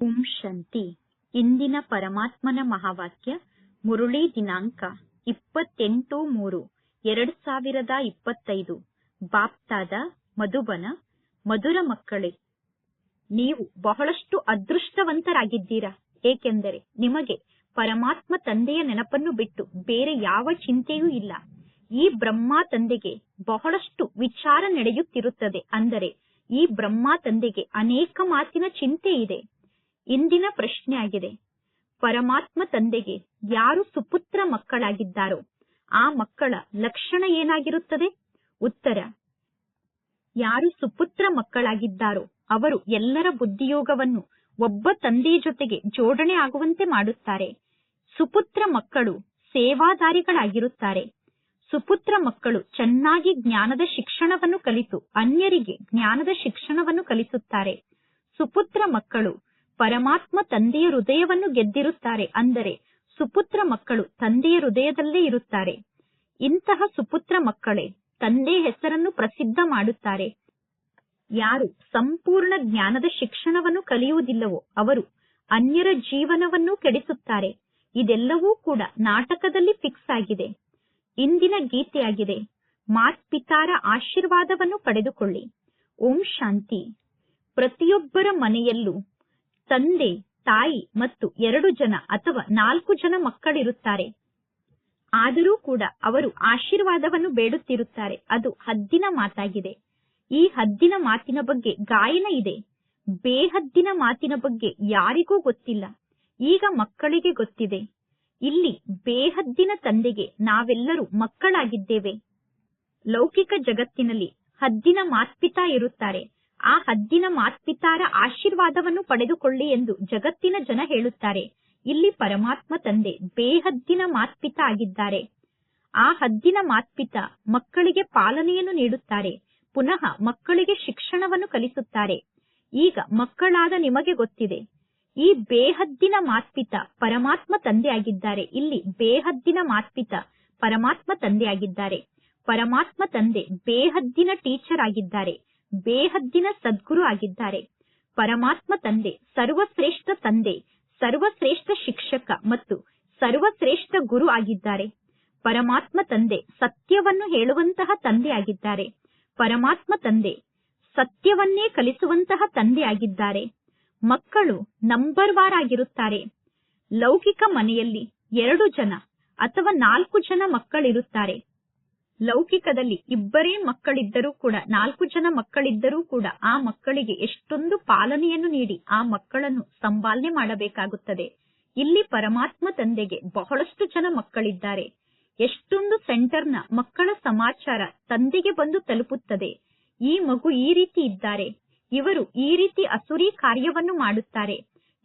ಓಂ ಶಾಂತಿ. ಇಂದಿನ ಪರಮಾತ್ಮನ ಮಹಾವಾಕ್ಯ, ಮುರುಳಿ ದಿನಾಂಕ, ಇಪ್ಪತ್ತೆಂಟು ಮೂರು, ಎರಡ್ ಸಾವಿರದ ಇಪ್ಪತ್ತೈದು. ಬಾಪ್ತಾದ, ಮಧುಬನ, ಮಧುರ ಮಕ್ಕಳೇ, ನೀವು ಬಹಳಷ್ಟು ಅದೃಷ್ಟವಂತರಾಗಿದ್ದೀರಾ? ಏಕೆಂದರೆ ನಿಮಗೆ ಪರಮಾತ್ಮ ತಂದೆಯ ನೆನಪನ್ನು ಬಿಟ್ಟು ಬೇರೆ ಯಾವ ಚಿಂತೆಯೂ ಇಲ್ಲ. ಈ ಬ್ರಹ್ಮ ತಂದೆಗೆ ಬಹಳಷ್ಟು ವಿಚಾರ ನಡೆಯುತ್ತಿರುತ್ತದೆ. ಅಂದರೆ ಈ ಬ್ರಹ್ಮ ತಂದೆಗೆ ಅನೇಕ ಮಾತಿನ ಚಿಂತೆ ಇದೆ. ಇಂದಿನ ಪ್ರಶ್ನೆಯಾಗಿದೆ. ಪರಮಾತ್ಮ ತಂದೆಗೆ ಯಾರು ಸುಪುತ್ರ ಮಕ್ಕಳಾಗಿದ್ದಾರೋ, ಆ ಮಕ್ಕಳ ಲಕ್ಷಣ ಏನಾಗಿರುತ್ತದೆ? ಉತ್ತರ, ಯಾರು ಸುಪುತ್ರ ಮಕ್ಕಳಾಗಿದ್ದಾರೋ, ಅವರು ಎಲ್ಲರ ಬುದ್ಧಿಯೋಗವನ್ನು ಒಬ್ಬ ತಂದೆಯ ಜೊತೆಗೆ ಜೋಡಣೆ ಆಗುವಂತೆ ಮಾಡುತ್ತಾರೆ. ಸುಪುತ್ರ ಮಕ್ಕಳು ಸೇವಾದಾರಿಗಳಾಗಿರುತ್ತಾರೆ. ಸುಪುತ್ರ ಮಕ್ಕಳು ಚೆನ್ನಾಗಿ ಜ್ಞಾನದ ಶಿಕ್ಷಣವನ್ನು ಕಲಿತು, ಅನ್ಯರಿಗೆ ಜ್ಞಾನದ ಶಿಕ್ಷಣವನ್ನು ಕಲಿಸುತ್ತಾರೆ. ಸುಪುತ್ರ ಮಕ್ಕಳು ಪರಮಾತ್ಮ ತಂದೆಯ ಹೃದಯವನ್ನು ಗೆದ್ದಿರುತ್ತಾರೆ. ಅಂದರೆ ಸುಪುತ್ರ ಮಕ್ಕಳು ತಂದೆಯ ಹೃದಯದಲ್ಲೇ ಇರುತ್ತಾರೆ. ಇಂತಹ ಸುಪುತ್ರ ಮಕ್ಕಳೇ ತಂದೆ ಹೆಸರನ್ನು ಪ್ರಸಿದ್ಧ ಮಾಡುತ್ತಾರೆ. ಯಾರು ಸಂಪೂರ್ಣ ಜ್ಞಾನದ ಶಿಕ್ಷಣವನ್ನು ಕಲಿಯುವುದಿಲ್ಲವೋ ಅವರು ಅನ್ಯರ ಜೀವನವನ್ನು ಕೆಡಿಸುತ್ತಾರೆ. ಇದೆಲ್ಲವೂ ಕೂಡ ನಾಟಕದಲ್ಲಿ ಫಿಕ್ಸ್ ಆಗಿದೆ. ಇಂದಿನ ಗೀತೆಯಾಗಿದೆ ಮಾತ್ಪಿತಾರ ಆಶೀರ್ವಾದವನ್ನು ಪಡೆದುಕೊಳ್ಳಿ. ಓಂ ಶಾಂತಿ. ಪ್ರತಿಯೊಬ್ಬರ ಮನೆಯಲ್ಲೂ ತಂದೆ, ತಾಯಿ ಮತ್ತು ಎರಡು ಜನ ಅಥವಾ ನಾಲ್ಕು ಜನ ಮಕ್ಕಳಿರುತ್ತಾರೆ. ಆದರೂ ಕೂಡ ಅವರು ಆಶೀರ್ವಾದವನ್ನು ಬೇಡುತ್ತಿರುತ್ತಾರೆ. ಅದು ಹದ್ದಿನ ಮಾತಾಗಿದೆ. ಈ ಹದ್ದಿನ ಮಾತಿನ ಬಗ್ಗೆ ಗಾಯನ ಇದೆ. ಬೇಹದ್ದಿನ ಮಾತಿನ ಬಗ್ಗೆ ಯಾರಿಗೂ ಗೊತ್ತಿಲ್ಲ. ಈಗ ಮಕ್ಕಳಿಗೆ ಗೊತ್ತಿದೆ. ಇಲ್ಲಿ ಬೇಹದ್ದಿನ ತಂದೆಗೆ ನಾವೆಲ್ಲರೂ ಮಕ್ಕಳಾಗಿದ್ದೇವೆ. ಲೌಕಿಕ ಜಗತ್ತಿನಲ್ಲಿ ಹದ್ದಿನ ಮಾತ್ಪಿತಾ ಇರುತ್ತಾರೆ. ಆ ಹದ್ದಿನ ಮಾತ್ಪಿತಾರ ಆಶೀರ್ವಾದವನ್ನು ಪಡೆದುಕೊಳ್ಳಿ ಎಂದು ಜಗತ್ತಿನ ಜನ ಹೇಳುತ್ತಾರೆ. ಇಲ್ಲಿ ಪರಮಾತ್ಮ ತಂದೆ ಬೇಹದ್ದಿನ ಮಾತ್ಪಿತ ಆಗಿದ್ದಾರೆ. ಆ ಹದ್ದಿನ ಮಾತ್ಪಿತ ಮಕ್ಕಳಿಗೆ ಪಾಲನೆಯನ್ನು ನೀಡುತ್ತಾರೆ. ಪುನಃ ಮಕ್ಕಳಿಗೆ ಶಿಕ್ಷಣವನ್ನು ಕಲಿಸುತ್ತಾರೆ. ಈಗ ಮಕ್ಕಳಾದ ನಿಮಗೆ ಗೊತ್ತಿದೆ. ಈ ಬೇಹದ್ದಿನ ಮಾತ್ಪಿತ ಪರಮಾತ್ಮ ತಂದೆ ಆಗಿದ್ದಾರೆ. ಇಲ್ಲಿ ಬೇಹದ್ದಿನ ಮಾತ್ಪಿತ ಪರಮಾತ್ಮ ತಂದೆ ಆಗಿದ್ದಾರೆ. ಪರಮಾತ್ಮ ತಂದೆ ಬೇಹದ್ದಿನ ಟೀಚರ್ ಆಗಿದ್ದಾರೆ. ಬೇಹದ್ದಿನ ಸದ್ಗುರು ಆಗಿದ್ದಾರೆ. ಪರಮಾತ್ಮ ತಂದೆ, ಸರ್ವಶ್ರೇಷ್ಠ ತಂದೆ, ಸರ್ವಶ್ರೇಷ್ಠ ಶಿಕ್ಷಕ ಮತ್ತು ಸರ್ವಶ್ರೇಷ್ಠ ಗುರು ಆಗಿದ್ದಾರೆ. ಪರಮಾತ್ಮ ತಂದೆ, ಸತ್ಯವನ್ನು ಹೇಳುವಂತಹ ತಂದೆ ಆಗಿದ್ದಾರೆ. ಪರಮಾತ್ಮ ತಂದೆ, ಸತ್ಯವನ್ನೇ ಕಲಿಸುವಂತಹ ತಂದೆ ಆಗಿದ್ದಾರೆ. ಮಕ್ಕಳು ನಂಬರ್ ವಾರ್ ಆಗಿರುತ್ತಾರೆ. ಲೌಕಿಕ ಮನೆಯಲ್ಲಿ ಎರಡು ಜನ ಅಥವಾ ನಾಲ್ಕು ಜನ ಮಕ್ಕಳಿರುತ್ತಾರೆ. ಲೌಕಿಕದಲ್ಲಿ ಇಬ್ಬರೇ ಮಕ್ಕಳಿದ್ದರೂ ಕೂಡ, ನಾಲ್ಕು ಜನ ಮಕ್ಕಳಿದ್ದರೂ ಕೂಡ ಆ ಮಕ್ಕಳಿಗೆ ಎಷ್ಟೊಂದು ಪಾಲನೆಯನ್ನು ನೀಡಿ ಆ ಮಕ್ಕಳನ್ನು ಸಂಪಾಲನೆ ಮಾಡಬೇಕಾಗುತ್ತದೆ. ಇಲ್ಲಿ ಪರಮಾತ್ಮ ತಂದೆಗೆ ಬಹಳಷ್ಟು ಜನ ಮಕ್ಕಳಿದ್ದಾರೆ. ಎಷ್ಟೊಂದು ಸೆಂಟರ್ನ ಮಕ್ಕಳ ಸಮಾಚಾರ ತಂದೆಗೆ ಬಂದು ತಲುಪುತ್ತದೆ. ಈ ಮಗು ಈ ರೀತಿ ಇದ್ದಾರೆ. ಇವರು ಈ ರೀತಿ ಅಸುರಿ ಕಾರ್ಯವನ್ನು ಮಾಡುತ್ತಾರೆ.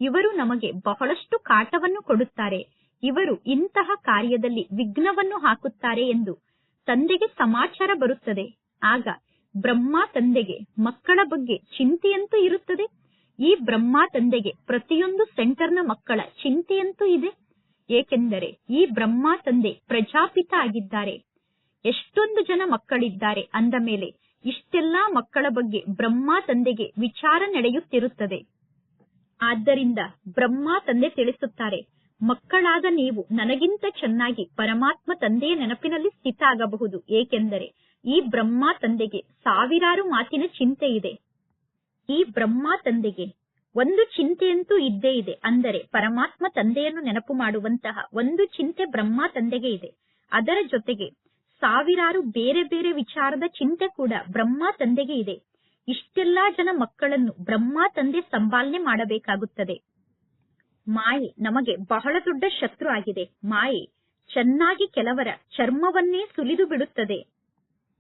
ಇವರು ನಮಗೆ ಬಹಳಷ್ಟು ಕಾಟವನ್ನು ಕೊಡುತ್ತಾರೆ. ಇವರು ಇಂತಹ ಕಾರ್ಯದಲ್ಲಿ ವಿಘ್ನವನ್ನು ಹಾಕುತ್ತಾರೆ ಎಂದು ತಂದೆಗೆ ಸಮಾಚಾರ ಬರುತ್ತದೆ. ಆಗ ಬ್ರಹ್ಮ ತಂದೆಗೆ ಮಕ್ಕಳ ಬಗ್ಗೆ ಚಿಂತೆಯಂತೂ ಇರುತ್ತದೆ. ಈ ಬ್ರಹ್ಮ ತಂದೆಗೆ ಪ್ರತಿಯೊಂದು ಸೆಂಟರ್ನ ಮಕ್ಕಳ ಚಿಂತೆಯಂತೂ ಇದೆ. ಏಕೆಂದರೆ ಈ ಬ್ರಹ್ಮ ತಂದೆ ಪ್ರಜಾಪಿತ ಆಗಿದ್ದಾರೆ. ಎಷ್ಟೊಂದು ಜನ ಮಕ್ಕಳಿದ್ದಾರೆ ಅಂದ ಮೇಲೆ ಇಷ್ಟೆಲ್ಲಾ ಮಕ್ಕಳ ಬಗ್ಗೆ ಬ್ರಹ್ಮ ತಂದೆಗೆ ವಿಚಾರ ನಡೆಯುತ್ತಿರುತ್ತದೆ. ಆದ್ದರಿಂದ ಬ್ರಹ್ಮ ತಂದೆ ತಿಳಿಸುತ್ತಾರೆ ಮಕ್ಕಳಾದ ನೀವು ನನಗಿಂತ ಚೆನ್ನಾಗಿ ಪರಮಾತ್ಮ ತಂದೆಯ ನೆನಪಿನಲ್ಲಿ ಸ್ಥಿತ ಆಗಬಹುದು ಏಕೆಂದರೆ ಈ ಬ್ರಹ್ಮ ತಂದೆಗೆ ಸಾವಿರಾರು ಮಾತಿನ ಚಿಂತೆ ಇದೆ. ಈ ಬ್ರಹ್ಮ ತಂದೆಗೆ ಒಂದು ಚಿಂತೆಯಂತೂ ಇದ್ದೇ ಇದೆ. ಅಂದರೆ ಪರಮಾತ್ಮ ತಂದೆಯನ್ನು ನೆನಪು ಮಾಡುವಂತಹ ಒಂದು ಚಿಂತೆ ಬ್ರಹ್ಮ ತಂದೆಗೆ ಇದೆ. ಅದರ ಜೊತೆಗೆ ಸಾವಿರಾರು ಬೇರೆ ಬೇರೆ ವಿಚಾರದ ಚಿಂತೆ ಕೂಡ ಬ್ರಹ್ಮ ತಂದೆಗೆ ಇದೆ. ಇಷ್ಟೆಲ್ಲಾ ಜನ ಮಕ್ಕಳನ್ನು ಬ್ರಹ್ಮ ತಂದೆ ಸಂಭಾಲನೆ ಮಾಡಬೇಕಾಗುತ್ತದೆ. ಮಾಯೆ ನಮಗೆ ಬಹಳ ದೊಡ್ಡ ಶತ್ರು ಆಗಿದೆ. ಮಾಯೆ ಚೆನ್ನಾಗಿ ಕೆಲವರ ಚರ್ಮವನ್ನೇ ಸುಲಿದು ಬಿಡುತ್ತದೆ.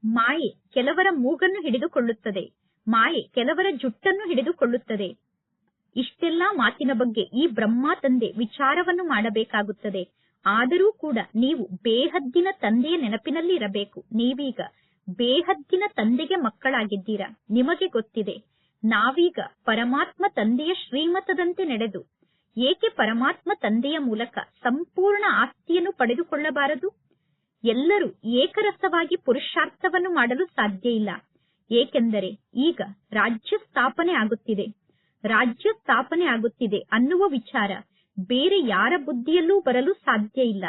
ಮಾಯೆ ಕೆಲವರ ಮೂಗನ್ನು ಹಿಡಿದುಕೊಳ್ಳುತ್ತದೆ. ಮಾಯೆ ಕೆಲವರ ಜುಟ್ಟನ್ನು ಹಿಡಿದುಕೊಳ್ಳುತ್ತದೆ. ಇಷ್ಟೆಲ್ಲಾ ಮಾತಿನ ಬಗ್ಗೆ ಈ ಬ್ರಹ್ಮ ತಂದೆ ವಿಚಾರವನ್ನು ಮಾಡಬೇಕಾಗುತ್ತದೆ. ಆದರೂ ಕೂಡ ನೀವು ಬೇಹದ್ದಿನ ತಂದೆಯ ನೆನಪಿನಲ್ಲಿ ಇರಬೇಕು ನೀವೀಗ ಬೇಹದ್ದಿನ ತಂದೆಗೆ ಮಕ್ಕಳಾಗಿದ್ದೀರಾ? ನಿಮಗೆ ಗೊತ್ತಿದೆ. ನಾವೀಗ ಪರಮಾತ್ಮ ತಂದೆಯ ಶ್ರೀಮತದಂತೆ ನಡೆದು ಏಕೆ ಪರಮಾತ್ಮ ತಂದೆಯ ಮೂಲಕ ಸಂಪೂರ್ಣ ಆಸ್ತಿಯನ್ನು ಪಡೆದುಕೊಳ್ಳಬಾರದು? ಎಲ್ಲರೂ ಏಕರಸವಾಗಿ ಪುರುಷಾರ್ಥವನ್ನು ಮಾಡಲು ಸಾಧ್ಯ ಇಲ್ಲ. ಏಕೆಂದರೆ ಈಗ ರಾಜ್ಯ ಸ್ಥಾಪನೆ ಆಗುತ್ತಿದೆ. ರಾಜ್ಯ ಸ್ಥಾಪನೆ ಆಗುತ್ತಿದೆ ಅನ್ನುವ ವಿಚಾರ ಬೇರೆ ಯಾರ ಬುದ್ಧಿಯಲ್ಲೂ ಬರಲು ಸಾಧ್ಯ ಇಲ್ಲ.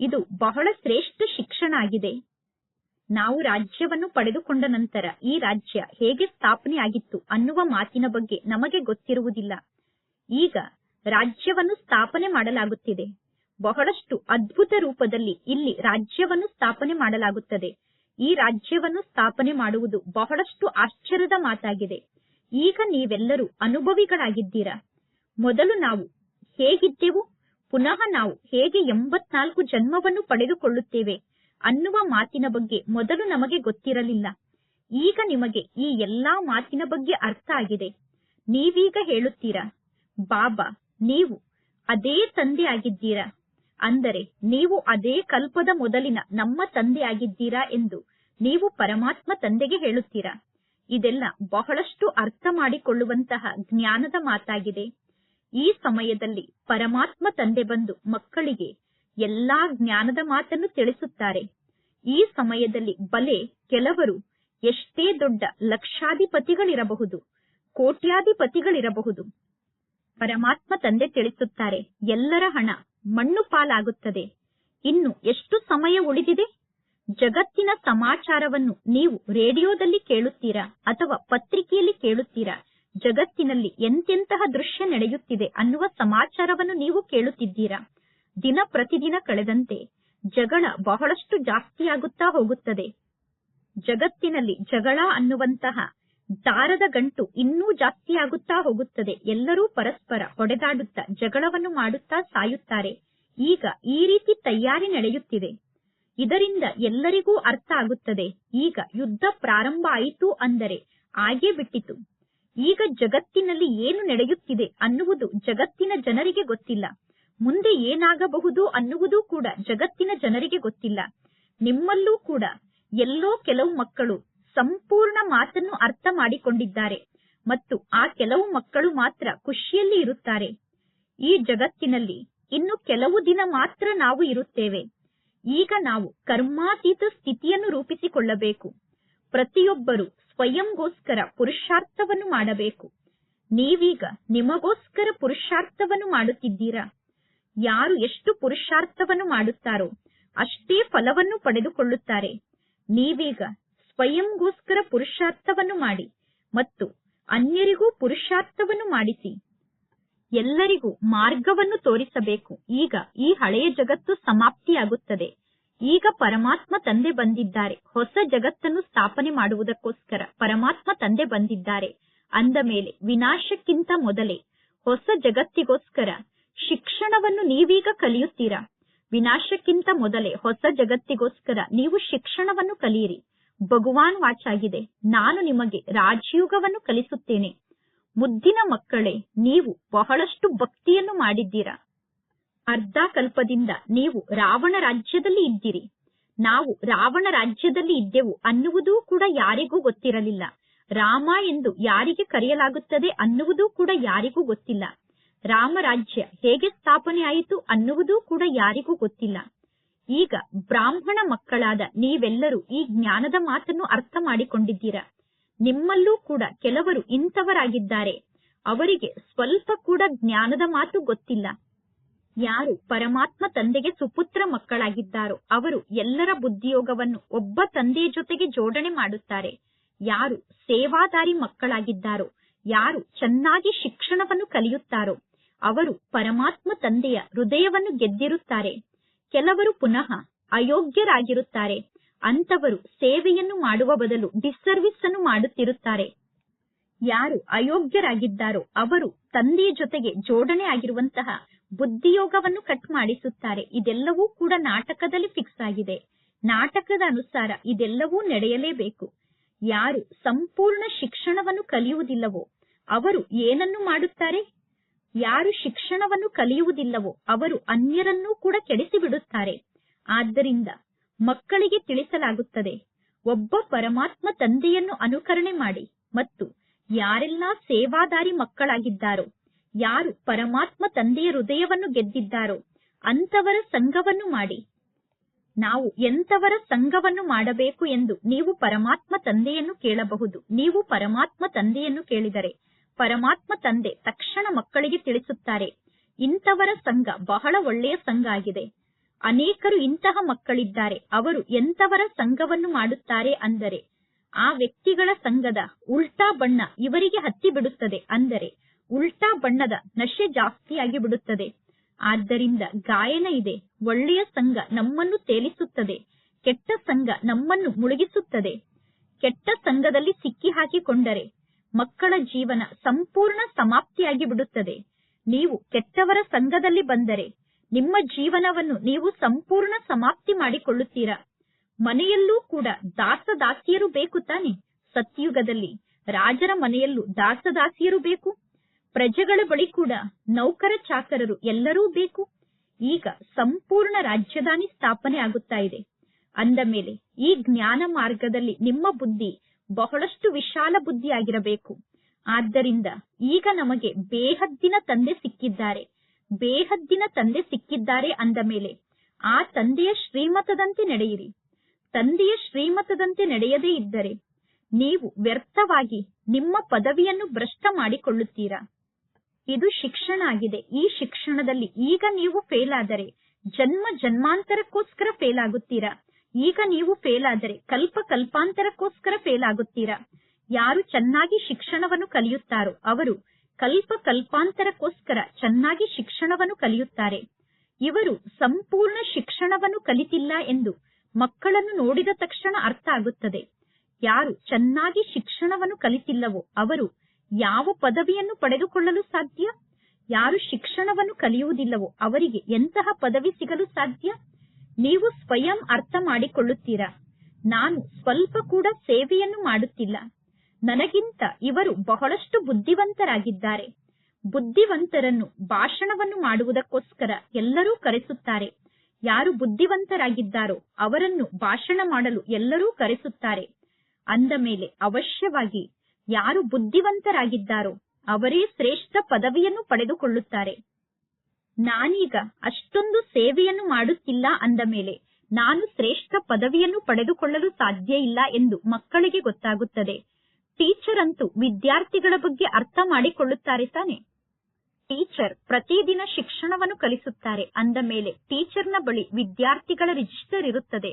ಇದು ಬಹಳ ಶ್ರೇಷ್ಠ ಶಿಕ್ಷಣ ಆಗಿದೆ. ನಾವು ರಾಜ್ಯವನ್ನು ಪಡೆದುಕೊಂಡ ನಂತರ ಈ ರಾಜ್ಯ ಹೇಗೆ ಸ್ಥಾಪನೆ ಆಗಿತ್ತು ಅನ್ನುವ ಮಾತಿನ ಬಗ್ಗೆ ನಮಗೆ ಗೊತ್ತಿರುವುದಿಲ್ಲ. ಈಗ ರಾಜ್ಯವನ್ನು ಸ್ಥಾಪನೆ ಮಾಡಲಾಗುತ್ತಿದೆ. ಬಹಳಷ್ಟು ಅದ್ಭುತ ರೂಪದಲ್ಲಿ ಇಲ್ಲಿ ರಾಜ್ಯವನ್ನು ಸ್ಥಾಪನೆ ಮಾಡಲಾಗುತ್ತದೆ. ಈ ರಾಜ್ಯವನ್ನು ಸ್ಥಾಪನೆ ಮಾಡುವುದು ಬಹಳಷ್ಟು ಆಶ್ಚರ್ಯದ ಮಾತಾಗಿದೆ. ಈಗ ನೀವೆಲ್ಲರೂ ಅನುಭವಿಗಳಾಗಿದ್ದೀರಾ? ಮೊದಲು ನಾವು ಹೇಗಿದ್ದೆವು? ಪುನಃ ನಾವು ಹೇಗೆ ಎಂಬತ್ನಾಲ್ಕು ಜನ್ಮವನ್ನು ಪಡೆದುಕೊಳ್ಳುತ್ತೇವೆ ಅನ್ನುವ ಮಾತಿನ ಬಗ್ಗೆ ಮೊದಲು ನಮಗೆ ಗೊತ್ತಿರಲಿಲ್ಲ. ಈಗ ನಿಮಗೆ ಈ ಎಲ್ಲಾ ಮಾತಿನ ಬಗ್ಗೆ ಅರ್ಥ ಆಗಿದೆ. ನೀವೀಗ ಹೇಳುತ್ತೀರಾ, ಬಾಬಾ ನೀವು ಅದೇ ತಂದೆ ಆಗಿದ್ದೀರಾ ಅಂದರೆ ನೀವು ಅದೇ ಕಲ್ಪದ ಮೊದಲಿನ ನಮ್ಮ ತಂದೆ ಆಗಿದ್ದೀರಾ ಎಂದು ನೀವು ಪರಮಾತ್ಮ ತಂದೆಗೆ ಹೇಳುತ್ತೀರಾ? ಇದೆಲ್ಲ ಬಹಳಷ್ಟು ಅರ್ಥ ಮಾಡಿಕೊಳ್ಳುವಂತಹ ಜ್ಞಾನದ ಮಾತಾಗಿದೆ. ಈ ಸಮಯದಲ್ಲಿ ಪರಮಾತ್ಮ ತಂದೆ ಬಂದು ಮಕ್ಕಳಿಗೆ ಎಲ್ಲಾ ಜ್ಞಾನದ ಮಾತನ್ನು ತಿಳಿಸುತ್ತಾರೆ. ಈ ಸಮಯದಲ್ಲಿ ಬಲೆ ಕೆಲವರು ಎಷ್ಟೇ ದೊಡ್ಡ ಲಕ್ಷಾಧಿಪತಿಗಳಿರಬಹುದು, ಕೋಟ್ಯಾಧಿಪತಿಗಳಿರಬಹುದು ಪರಮಾತ್ಮ ತಂದೆ ತಿಳಿಸುತ್ತಾರೆ, ಎಲ್ಲರ ಹಣ, ಮಣ್ಣು ಪಾಲಾಗುತ್ತದೆ. ಇನ್ನು ಎಷ್ಟು ಸಮಯ ಉಳಿದಿದೆ? ಜಗತ್ತಿನ ಸಮಾಚಾರವನ್ನು ನೀವು ರೇಡಿಯೋದಲ್ಲಿ ಕೇಳುತ್ತೀರಾ ಅಥವಾ ಪತ್ರಿಕೆಯಲ್ಲಿ ಕೇಳುತ್ತೀರಾ? ಜಗತ್ತಿನಲ್ಲಿ ಎಂತೆಂತಹ ದೃಶ್ಯ ನಡೆಯುತ್ತಿದೆ ಅನ್ನುವ ಸಮಾಚಾರವನ್ನು ನೀವು ಕೇಳುತ್ತಿದ್ದೀರಾ? ದಿನ ಪ್ರತಿದಿನ ಕಳೆದಂತೆ ಜಗಳ ಬಹಳಷ್ಟು ಜಾಸ್ತಿಯಾಗುತ್ತಾ ಹೋಗುತ್ತದೆ. ಜಗತ್ತಿನಲ್ಲಿ ಜಗಳ ಅನ್ನುವಂತಹ ದಾರದ ಗಂಟು ಇನ್ನೂ ಜಾಸ್ತಿಯಾಗುತ್ತಾ ಹೋಗುತ್ತದೆ. ಎಲ್ಲರೂ ಪರಸ್ಪರ ಹೊಡೆದಾಡುತ್ತಾ, ಜಗಳವನ್ನು ಮಾಡುತ್ತಾ ಸಾಯುತ್ತಾರೆ. ಈಗ ಈ ರೀತಿ ತಯಾರಿ ನಡೆಯುತ್ತಿದೆ. ಇದರಿಂದ ಎಲ್ಲರಿಗೂ ಅರ್ಥ ಆಗುತ್ತದೆ. ಈಗ ಯುದ್ಧ ಪ್ರಾರಂಭ ಆಯಿತು ಅಂದರೆ ಆಗೇ ಬಿಟ್ಟಿತು. ಈಗ ಜಗತ್ತಿನಲ್ಲಿ ಏನು ನಡೆಯುತ್ತಿದೆ ಅನ್ನುವುದು ಜಗತ್ತಿನ ಜನರಿಗೆ ಗೊತ್ತಿಲ್ಲ. ಮುಂದೆ ಏನಾಗಬಹುದು ಅನ್ನುವುದು ಕೂಡ ಜಗತ್ತಿನ ಜನರಿಗೆ ಗೊತ್ತಿಲ್ಲ. ನಿಮ್ಮಲ್ಲೂ ಕೂಡ ಎಲ್ಲೋ ಕೆಲವು ಮಕ್ಕಳು ಸಂಪೂರ್ಣ ಮಾತನ್ನು ಅರ್ಥ ಮಾಡಿಕೊಂಡಿದ್ದಾರೆ ಮತ್ತು ಆ ಕೆಲವು ಮಕ್ಕಳು ಮಾತ್ರ ಖುಷಿಯಲ್ಲಿ ಇರುತ್ತಾರೆ. ಈ ಜಗತ್ತಿನಲ್ಲಿ ಇನ್ನು ಕೆಲವು ದಿನ ಮಾತ್ರ ನಾವು ಇರುತ್ತೇವೆ. ಈಗ ನಾವು ಕರ್ಮಾತೀತ ಸ್ಥಿತಿಯನ್ನು ರೂಪಿಸಿಕೊಳ್ಳಬೇಕು. ಪ್ರತಿಯೊಬ್ಬರು ಸ್ವಯಂಗೋಸ್ಕರ ಪುರುಷಾರ್ಥವನ್ನು ಮಾಡಬೇಕು. ನೀವೀಗ ನಿಮಗೋಸ್ಕರ ಪುರುಷಾರ್ಥವನ್ನು ಮಾಡುತ್ತಿದ್ದೀರಾ? ಯಾರು ಎಷ್ಟು ಪುರುಷಾರ್ಥವನ್ನು ಮಾಡುತ್ತಾರೋ ಅಷ್ಟೇ ಫಲವನ್ನು ಪಡೆದುಕೊಳ್ಳುತ್ತಾರೆ. ನೀವೀಗ ಸ್ವಯಂಗೋಸ್ಕರ ಪುರುಷಾರ್ಥವನ್ನು ಮಾಡಿ ಮತ್ತು ಅನ್ಯರಿಗೂ ಪುರುಷಾರ್ಥವನ್ನು ಮಾಡಿಸಿ. ಎಲ್ಲರಿಗೂ ಮಾರ್ಗವನ್ನು ತೋರಿಸಬೇಕು. ಈಗ ಈ ಹಳೆಯ ಜಗತ್ತು ಸಮಾಪ್ತಿಯಾಗುತ್ತದೆ. ಈಗ ಪರಮಾತ್ಮ ತಂದೆ ಬಂದಿದ್ದಾರೆ. ಹೊಸ ಜಗತ್ತನ್ನು ಸ್ಥಾಪನೆ ಮಾಡುವುದಕ್ಕೋಸ್ಕರ ಪರಮಾತ್ಮ ತಂದೆ ಬಂದಿದ್ದಾರೆ. ಅಂದ ಮೇಲೆ ವಿನಾಶಕ್ಕಿಂತ ಮೊದಲೇ ಹೊಸ ಜಗತ್ತಿಗೋಸ್ಕರ ಶಿಕ್ಷಣವನ್ನು ನೀವೀಗ ಕಲಿಯುತ್ತೀರಾ? ವಿನಾಶಕ್ಕಿಂತ ಮೊದಲೇ ಹೊಸ ಜಗತ್ತಿಗೋಸ್ಕರ ನೀವು ಶಿಕ್ಷಣವನ್ನು ಕಲಿಯಿರಿ. ಭಗವಾನ್ ವಾಚಾಗಿದೆ ನಾನು ನಿಮಗೆ ರಾಜಯೋಗವನ್ನು ಕಲಿಸುತ್ತೇನೆ. ಮುದ್ದಿನ ಮಕ್ಕಳೇ, ನೀವು ಬಹಳಷ್ಟು ಭಕ್ತಿಯನ್ನು ಮಾಡಿದ್ದೀರ? ಅರ್ಧ ಕಲ್ಪದಿಂದ ನೀವು ರಾವಣ ರಾಜ್ಯದಲ್ಲಿ ಇದ್ದೀರಿ. ನಾವು ರಾವಣ ರಾಜ್ಯದಲ್ಲಿ ಇದ್ದೆವು ಅನ್ನುವುದೂ ಕೂಡ ಯಾರಿಗೂ ಗೊತ್ತಿರಲಿಲ್ಲ. ರಾಮ ಎಂದು ಯಾರಿಗೆ ಕರೆಯಲಾಗುತ್ತದೆ ಅನ್ನುವುದೂ ಕೂಡ ಯಾರಿಗೂ ಗೊತ್ತಿಲ್ಲ. ರಾಮರಾಜ್ಯ ಹೇಗೆ ಸ್ಥಾಪನೆ ಆಯಿತು ಅನ್ನುವುದೂ ಕೂಡ ಯಾರಿಗೂ ಗೊತ್ತಿಲ್ಲ. ಈಗ ಬ್ರಾಹ್ಮಣ ಮಕ್ಕಳಾದ ನೀವೆಲ್ಲರೂ ಈ ಜ್ಞಾನದ ಮಾತನ್ನು ಅರ್ಥ ಮಾಡಿಕೊಂಡಿದ್ದೀರಾ? ನಿಮ್ಮಲ್ಲೂ ಕೂಡ ಕೆಲವರು ಇಂಥವರಾಗಿದ್ದಾರೆ. ಅವರಿಗೆ ಸ್ವಲ್ಪ ಕೂಡ ಜ್ಞಾನದ ಮಾತು ಗೊತ್ತಿಲ್ಲ. ಯಾರು ಪರಮಾತ್ಮ ತಂದೆಗೆ ಸುಪುತ್ರ ಮಕ್ಕಳಾಗಿದ್ದಾರೋ, ಅವರು ಎಲ್ಲರ ಬುದ್ಧಿಯೋಗವನ್ನು ಒಬ್ಬ ತಂದೆಯ ಜೊತೆಗೆ ಜೋಡಣೆ ಮಾಡುತ್ತಾರೆ. ಯಾರು ಸೇವಾದಾರಿ ಮಕ್ಕಳಾಗಿದ್ದಾರೋ, ಯಾರು ಚೆನ್ನಾಗಿ ಶಿಕ್ಷಣವನ್ನು ಕಲಿಯುತ್ತಾರೋ, ಅವರು ಪರಮಾತ್ಮ ತಂದೆಯ ಹೃದಯವನ್ನು ಗೆದ್ದಿರುತ್ತಾರೆ. ಕೆಲವರು ಪುನಃ ಅಯೋಗ್ಯರಾಗಿರುತ್ತಾರೆ. ಅಂತವರು ಸೇವೆಯನ್ನು ಮಾಡುವ ಬದಲು ಡಿಸ್ಸರ್ವಿಸ್ ಅನ್ನು ಮಾಡುತ್ತಿರುತ್ತಾರೆ. ಯಾರು ಅಯೋಗ್ಯರಾಗಿದ್ದಾರೋ ಅವರು ತಂದೆಯ ಜೊತೆಗೆ ಜೋಡಣೆ ಆಗಿರುವಂತಹ ಬುದ್ಧಿಯೋಗವನ್ನು ಕಟ್ ಮಾಡಿಸುತ್ತಾರೆ. ಇದೆಲ್ಲವೂ ಕೂಡ ನಾಟಕದಲ್ಲಿ ಫಿಕ್ಸ್ ಆಗಿದೆ. ನಾಟಕದ ಅನುಸಾರ ಇದೆಲ್ಲವೂ ನಡೆಯಲೇಬೇಕು. ಯಾರು ಸಂಪೂರ್ಣ ಶಿಕ್ಷಣವನ್ನು ಕಲಿಯುವುದಿಲ್ಲವೋ ಅವರು ಏನನ್ನು ಮಾಡುತ್ತಾರೆ? ಯಾರು ಶಿಕ್ಷಣವನ್ನು ಕಲಿಯುವುದಿಲ್ಲವೋ ಅವರು ಅನ್ಯರನ್ನೂ ಕೂಡ ಕೆಡಿಸಿ ಬಿಡುತ್ತಾರೆ. ಆದ್ದರಿಂದ ಮಕ್ಕಳಿಗೆ ತಿಳಿಸಲಾಗುತ್ತದೆ, ಒಬ್ಬ ಪರಮಾತ್ಮ ತಂದೆಯನ್ನು ಅನುಕರಣೆ ಮಾಡಿ ಮತ್ತು ಯಾರೆಲ್ಲ ಸೇವಾದಾರಿ ಮಕ್ಕಳಾಗಿದ್ದಾರೋ, ಯಾರು ಪರಮಾತ್ಮ ತಂದೆಯ ಹೃದಯವನ್ನು ಗೆದ್ದಿದ್ದಾರೋ ಅಂತವರ ಸಂಘವನ್ನು ಮಾಡಿ. ನಾವು ಎಂತವರ ಸಂಘವನ್ನು ಮಾಡಬೇಕು ಎಂದು ನೀವು ಪರಮಾತ್ಮ ತಂದೆಯನ್ನು ಕೇಳಬಹುದು. ನೀವು ಪರಮಾತ್ಮ ತಂದೆಯನ್ನು ಕೇಳಿದರೆ ಪರಮಾತ್ಮ ತಂದೆ ತಕ್ಷಣ ಮಕ್ಕಳಿಗೆ ತಿಳಿಸುತ್ತಾರೆ. ಇಂಥವರ ಸಂಘ ಬಹಳ ಒಳ್ಳೆಯ ಸಂಘ ಆಗಿದೆ. ಅನೇಕರು ಇಂತಹ ಮಕ್ಕಳಿದ್ದಾರೆ. ಅವರು ಎಂತವರ ಸಂಘವನ್ನು ಮಾಡುತ್ತಾರೆ ಅಂದರೆ, ಆ ವ್ಯಕ್ತಿಗಳ ಸಂಘದ ಉಲ್ಟಾ ಬಣ್ಣ ಇವರಿಗೆ ಹತ್ತಿ ಬಿಡುತ್ತದೆ ಅಂದರೆ, ಉಲ್ಟಾ ಬಣ್ಣದ ನಶೆ ಜಾಸ್ತಿಯಾಗಿ ಬಿಡುತ್ತದೆ. ಆದ್ದರಿಂದ ಗಾಯನ ಇದೆ. ಒಳ್ಳೆಯ ಸಂಘ ನಮ್ಮನ್ನು ತೇಲಿಸುತ್ತದೆ. ಕೆಟ್ಟ ಸಂಘ ನಮ್ಮನ್ನು ಮುಳುಗಿಸುತ್ತದೆ. ಕೆಟ್ಟ ಸಂಘದಲ್ಲಿ ಸಿಕ್ಕಿ ಹಾಕಿಕೊಂಡರೆ ಮಕ್ಕಳ ಜೀವನ ಸಂಪೂರ್ಣ ಸಮಾಪ್ತಿಯಾಗಿ ಬಿಡುತ್ತದೆ. ನೀವು ಕೆಟ್ಟವರ ಸಂಘದಲ್ಲಿ ಬಂದರೆ ನಿಮ್ಮ ಜೀವನವನ್ನು ನೀವು ಸಂಪೂರ್ಣ ಸಮಾಪ್ತಿ ಮಾಡಿಕೊಳ್ಳುತ್ತೀರಾ? ಮನೆಯಲ್ಲೂ ಕೂಡ ದಾಸದಾಸಿಯರು ಬೇಕು ತಾನೆ? ಸತ್ಯುಗದಲ್ಲಿ ರಾಜರ ಮನೆಯಲ್ಲೂ ದಾಸದಾಸಿಯರು ಬೇಕು? ಪ್ರಜೆಗಳ ಬಳಿ ಕೂಡ ನೌಕರ ಚಾಕರರು ಎಲ್ಲರೂ ಬೇಕು? ಈಗ ಸಂಪೂರ್ಣ ರಾಜ್ಯದಾನಿ ಸ್ಥಾಪನೆ ಆಗುತ್ತಾ ಇದೆ. ಅಂದ ಮೇಲೆ ಈ ಜ್ಞಾನ ಮಾರ್ಗದಲ್ಲಿ ನಿಮ್ಮ ಬುದ್ಧಿ ಬಹಳಷ್ಟು ವಿಶಾಲ ಬುದ್ಧಿಯಾಗಿರಬೇಕು. ಆದ್ದರಿಂದ ಈಗ ನಮಗೆ ಬೇಹದ್ದಿನ ತಂದೆ ಸಿಕ್ಕಿದ್ದಾರೆ. ಬೇಹದ್ದಿನ ತಂದೆ ಸಿಕ್ಕಿದ್ದಾರೆ ಅಂದ ಮೇಲೆ, ಆ ತಂದೆಯ ಶ್ರೀಮತದಂತೆ ನಡೆಯಿರಿ. ತಂದೆಯ ಶ್ರೀಮತದಂತೆ ನಡೆಯದೇ ಇದ್ದರೆ ನೀವು ವ್ಯರ್ಥವಾಗಿ ನಿಮ್ಮ ಪದವಿಯನ್ನು ಭ್ರಷ್ಟ ಮಾಡಿಕೊಳ್ಳುತ್ತೀರಾ? ಇದು ಶಿಕ್ಷಣ ಆಗಿದೆ. ಈ ಶಿಕ್ಷಣದಲ್ಲಿ ಈಗ ನೀವು ಫೇಲ್ ಆದರೆ ಜನ್ಮ ಜನ್ಮಾಂತರಕ್ಕೋಸ್ಕರ ಫೇಲ್ ಆಗುತ್ತೀರಾ? ಈಗ ನೀವು ಫೇಲ್ ಆದರೆ ಕಲ್ಪ ಕಲ್ಪಾಂತರಕ್ಕೋಸ್ಕರ ಫೇಲ್ ಆಗುತ್ತೀರಾ? ಯಾರು ಚೆನ್ನಾಗಿ ಶಿಕ್ಷಣವನ್ನು ಕಲಿಯುತ್ತಾರೋ ಅವರು ಕಲ್ಪ ಕಲ್ಪಾಂತರಕ್ಕೋಸ್ಕರ ಚೆನ್ನಾಗಿ ಶಿಕ್ಷಣವನ್ನು ಕಲಿಯುತ್ತಾರೆ. ಇವರು ಸಂಪೂರ್ಣ ಶಿಕ್ಷಣವನ್ನು ಕಲಿತಿಲ್ಲ ಎಂದು ಮಕ್ಕಳನ್ನು ನೋಡಿದ ತಕ್ಷಣ ಅರ್ಥ ಆಗುತ್ತದೆ. ಯಾರು ಚೆನ್ನಾಗಿ ಶಿಕ್ಷಣವನ್ನು ಕಲಿತಿಲ್ಲವೋ ಅವರು ಯಾವ ಪದವಿಯನ್ನು ಪಡೆದುಕೊಳ್ಳಲು ಸಾಧ್ಯ? ಯಾರು ಶಿಕ್ಷಣವನ್ನು ಕಲಿಯುವುದಿಲ್ಲವೋ ಅವರಿಗೆ ಎಂತಹ ಪದವಿ ಸಿಗಲು ಸಾಧ್ಯ? ನೀವು ಸ್ವಯಂ ಅರ್ಥ ಮಾಡಿಕೊಳ್ಳುತ್ತೀರಾ? ನಾನು ಸ್ವಲ್ಪ ಕೂಡ ಸೇವೆಯನ್ನು ಮಾಡುತ್ತಿಲ್ಲ. ನನಗಿಂತ ಇವರು ಬಹಳಷ್ಟು ಬುದ್ಧಿವಂತರಾಗಿದ್ದಾರೆ. ಬುದ್ಧಿವಂತರನ್ನು ಭಾಷಣವನ್ನು ಮಾಡುವುದಕ್ಕೋಸ್ಕರ ಎಲ್ಲರೂ ಕರೆಸುತ್ತಾರೆ. ಯಾರು ಬುದ್ಧಿವಂತರಾಗಿದ್ದಾರೋ ಅವರನ್ನು ಭಾಷಣ ಮಾಡಲು ಎಲ್ಲರೂ ಕರೆಸುತ್ತಾರೆ. ಅಂದ ಮೇಲೆ ಅವಶ್ಯವಾಗಿ ಯಾರು ಬುದ್ಧಿವಂತರಾಗಿದ್ದಾರೋ ಅವರೇ ಶ್ರೇಷ್ಠ ಪದವಿಯನ್ನು ಪಡೆದುಕೊಳ್ಳುತ್ತಾರೆ. ನಾನೀಗ ಅಷ್ಟೊಂದು ಸೇವೆಯನ್ನು ಮಾಡುತ್ತಿಲ್ಲ ಅಂದ ಮೇಲೆ ನಾನು ಶ್ರೇಷ್ಠ ಪದವಿಯನ್ನು ಪಡೆದುಕೊಳ್ಳಲು ಸಾಧ್ಯ ಇಲ್ಲ ಎಂದು ಮಕ್ಕಳಿಗೆ ಗೊತ್ತಾಗುತ್ತದೆ. ಟೀಚರ್ ಅಂತೂ ವಿದ್ಯಾರ್ಥಿಗಳ ಬಗ್ಗೆ ಅರ್ಥ ಮಾಡಿಕೊಳ್ಳುತ್ತಾರೆ ತಾನೆ. ಟೀಚರ್ ಪ್ರತಿದಿನ ಶಿಕ್ಷಣವನ್ನು ಕಲಿಸುತ್ತಾರೆ ಅಂದ ಮೇಲೆ ಟೀಚರ್ನ ಬಳಿ ವಿದ್ಯಾರ್ಥಿಗಳ ರಿಜಿಸ್ಟರ್ ಇರುತ್ತದೆ.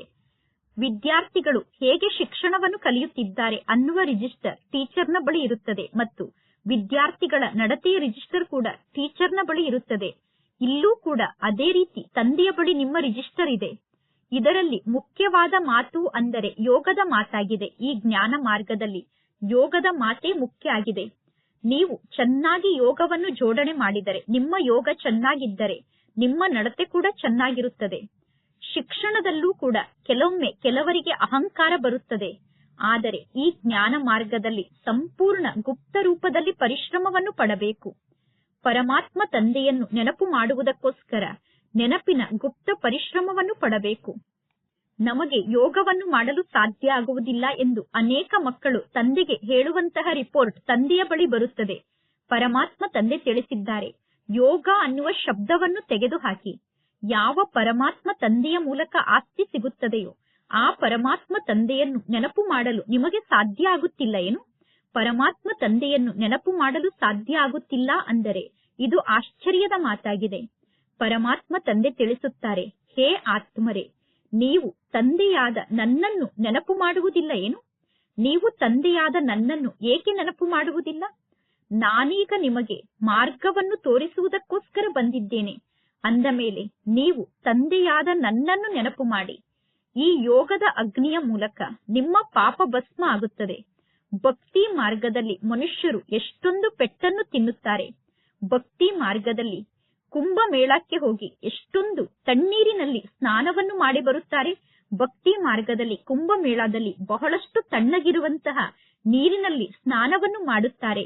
ವಿದ್ಯಾರ್ಥಿಗಳು ಹೇಗೆ ಶಿಕ್ಷಣವನ್ನು ಕಲಿಯುತ್ತಿದ್ದಾರೆ ಅನ್ನುವ ರಿಜಿಸ್ಟರ್ ಟೀಚರ್ನ ಬಳಿ ಇರುತ್ತದೆ ಮತ್ತು ವಿದ್ಯಾರ್ಥಿಗಳ ನಡತೆಯ ರಿಜಿಸ್ಟರ್ ಕೂಡ ಟೀಚರ್ನ ಬಳಿ ಇರುತ್ತದೆ. ಇಲ್ಲೂ ಕೂಡ ಅದೇ ರೀತಿ ತಂದೆಯ ಬಳಿ ನಿಮ್ಮ ರಿಜಿಸ್ಟರ್ ಇದೆ. ಇದರಲ್ಲಿ ಮುಖ್ಯವಾದ ಮಾತು ಅಂದರೆ ಯೋಗದ ಮಾತಾಗಿದೆ ಈ ಜ್ಞಾನ ಮಾರ್ಗದಲ್ಲಿ. ಯೋಗದ ಮಾತೇ ಮುಖ್ಯ ಆಗಿದೆ. ನೀವು ಚೆನ್ನಾಗಿ ಯೋಗವನ್ನು ಜೋಡಣೆ ಮಾಡಿದರೆ, ನಿಮ್ಮ ಯೋಗ ಚೆನ್ನಾಗಿದ್ದರೆ, ನಿಮ್ಮ ನಡತೆ ಕೂಡ ಚೆನ್ನಾಗಿರುತ್ತದೆ. ಶಿಕ್ಷಣದಲ್ಲೂ ಕೂಡ ಕೆಲವೊಮ್ಮೆ ಕೆಲವರಿಗೆ ಅಹಂಕಾರ ಬರುತ್ತದೆ. ಆದರೆ ಈ ಜ್ಞಾನ ಮಾರ್ಗದಲ್ಲಿ ಸಂಪೂರ್ಣ ಗುಪ್ತ ರೂಪದಲ್ಲಿ ಪರಿಶ್ರಮವನ್ನು ಪಡಬೇಕು. ಪರಮಾತ್ಮ ತಂದೆಯನ್ನು ನೆನಪು ಮಾಡುವುದಕ್ಕೋಸ್ಕರ ನೆನಪಿನ ಗುಪ್ತ ಪರಿಶ್ರಮವನ್ನು ಪಡಬೇಕು. ನಮಗೆ ಯೋಗವನ್ನು ಮಾಡಲು ಸಾಧ್ಯ ಆಗುವುದಿಲ್ಲ ಎಂದು ಅನೇಕ ಮಕ್ಕಳು ತಂದೆಗೆ ಹೇಳುವಂತಹ ರಿಪೋರ್ಟ್ ತಂದೆಯ ಬಳಿ ಬರುತ್ತದೆ. ಪರಮಾತ್ಮ ತಂದೆ ತಿಳಿಸಿದ್ದಾರೆ, ಯೋಗ ಅನ್ನುವ ಶಬ್ದವನ್ನು ತೆಗೆದುಹಾಕಿ. ಯಾವ ಪರಮಾತ್ಮ ತಂದೆಯ ಮೂಲಕ ಆಸ್ತಿ ಸಿಗುತ್ತದೆಯೋ ಆ ಪರಮಾತ್ಮ ತಂದೆಯನ್ನು ನೆನಪು ಮಾಡಲು ನಿಮಗೆ ಸಾಧ್ಯ ಆಗುತ್ತಿಲ್ಲ ಏನು? ಪರಮಾತ್ಮ ತಂದೆಯನ್ನು ನೆನಪು ಮಾಡಲು ಸಾಧ್ಯ ಆಗುತ್ತಿಲ್ಲ ಅಂದರೆ ಇದು ಆಶ್ಚರ್ಯದ ಮಾತಾಗಿದೆ. ಪರಮಾತ್ಮ ತಂದೆ ತಿಳಿಸುತ್ತಾರೆ, ಹೇ ಆತ್ಮರೇ, ನೀವು ತಂದೆಯಾದ ನನ್ನನ್ನು ನೆನಪು ಮಾಡುವುದಿಲ್ಲ ಏನು? ನೀವು ತಂದೆಯಾದ ನನ್ನನ್ನು ಏಕೆ ನೆನಪು ಮಾಡುವುದಿಲ್ಲ? ನಾನೀಗ ನಿಮಗೆ ಮಾರ್ಗವನ್ನು ತೋರಿಸುವುದಕ್ಕೋಸ್ಕರ ಬಂದಿದ್ದೇನೆ. ಅಂದ ಮೇಲೆ, ನೀವು ತಂದೆಯಾದ ನನ್ನನ್ನು ನೆನಪು ಮಾಡಿ. ಈ ಯೋಗದ ಅಗ್ನಿಯ ಮೂಲಕ ನಿಮ್ಮ ಪಾಪ ಭಸ್ಮ ಆಗುತ್ತದೆ. ಭಕ್ತಿ ಮಾರ್ಗದಲ್ಲಿ ಮನುಷ್ಯರು ಎಷ್ಟೊಂದು ಪೆಟ್ಟನ್ನು ತಿನ್ನುತ್ತಾರೆ. ಭಕ್ತಿ ಮಾರ್ಗದಲ್ಲಿ ಕುಂಭಮೇಳಕ್ಕೆ ಹೋಗಿ ಎಷ್ಟೊಂದು ತಣ್ಣೀರಿನಲ್ಲಿ ಸ್ನಾನವನ್ನು ಮಾಡಿ ಬರುತ್ತಾರೆ. ಭಕ್ತಿ ಮಾರ್ಗದಲ್ಲಿ ಕುಂಭಮೇಳದಲ್ಲಿ ಬಹಳಷ್ಟು ತಣ್ಣಗಿರುವಂತಹ ನೀರಿನಲ್ಲಿ ಸ್ನಾನವನ್ನು ಮಾಡುತ್ತಾರೆ.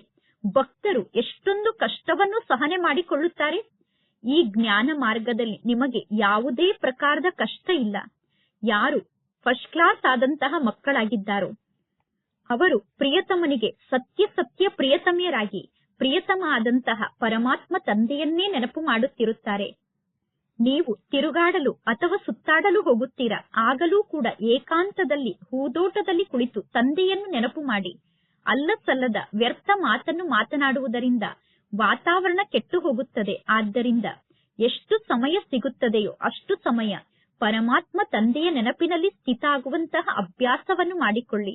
ಭಕ್ತರು ಎಷ್ಟೊಂದು ಕಷ್ಟವನ್ನು ಸಹನೆ ಮಾಡಿಕೊಳ್ಳುತ್ತಾರೆ. ಈ ಜ್ಞಾನ ಮಾರ್ಗದಲ್ಲಿ ನಿಮಗೆ ಯಾವುದೇ ಪ್ರಕಾರದ ಕಷ್ಟ ಇಲ್ಲ. ಯಾರು ಫಸ್ಟ್ ಕ್ಲಾಸ್ ಆದಂತಹ ಮಕ್ಕಳಾಗಿದ್ದಾರೋ ಅವರು ಪ್ರಿಯತಮನಿಗೆ ಸತ್ಯ ಸತ್ಯ ಪ್ರಿಯತಮಿಯರಾಗಿ ಪ್ರಿಯತಮ ಆದಂತಹ ಪರಮಾತ್ಮ ತಂದೆಯನ್ನೇ ನೆನಪು ಮಾಡುತ್ತಿರುತ್ತಾರೆ. ನೀವು ತಿರುಗಾಡಲು ಅಥವಾ ಸುತ್ತಾಡಲು ಹೋಗುತ್ತೀರಾ? ಆಗಲೂ ಕೂಡ ಏಕಾಂತದಲ್ಲಿ, ಹೂದೋಟದಲ್ಲಿ ಕುಳಿತು ತಂದೆಯನ್ನು ನೆನಪು ಮಾಡಿ. ಅಲ್ಲಸಲ್ಲದ ವ್ಯರ್ಥ ಮಾತನ್ನು ಮಾತನಾಡುವುದರಿಂದ ವಾತಾವರಣ ಕೆಟ್ಟು ಹೋಗುತ್ತದೆ. ಆದ್ದರಿಂದ ಎಷ್ಟು ಸಮಯ ಸಿಗುತ್ತದೆಯೋ ಅಷ್ಟು ಸಮಯ ಪರಮಾತ್ಮ ತಂದೆಯ ನೆನಪಿನಲ್ಲಿ ಸ್ಥಿತ ಆಗುವಂತಹ ಅಭ್ಯಾಸವನ್ನು ಮಾಡಿಕೊಳ್ಳಿ.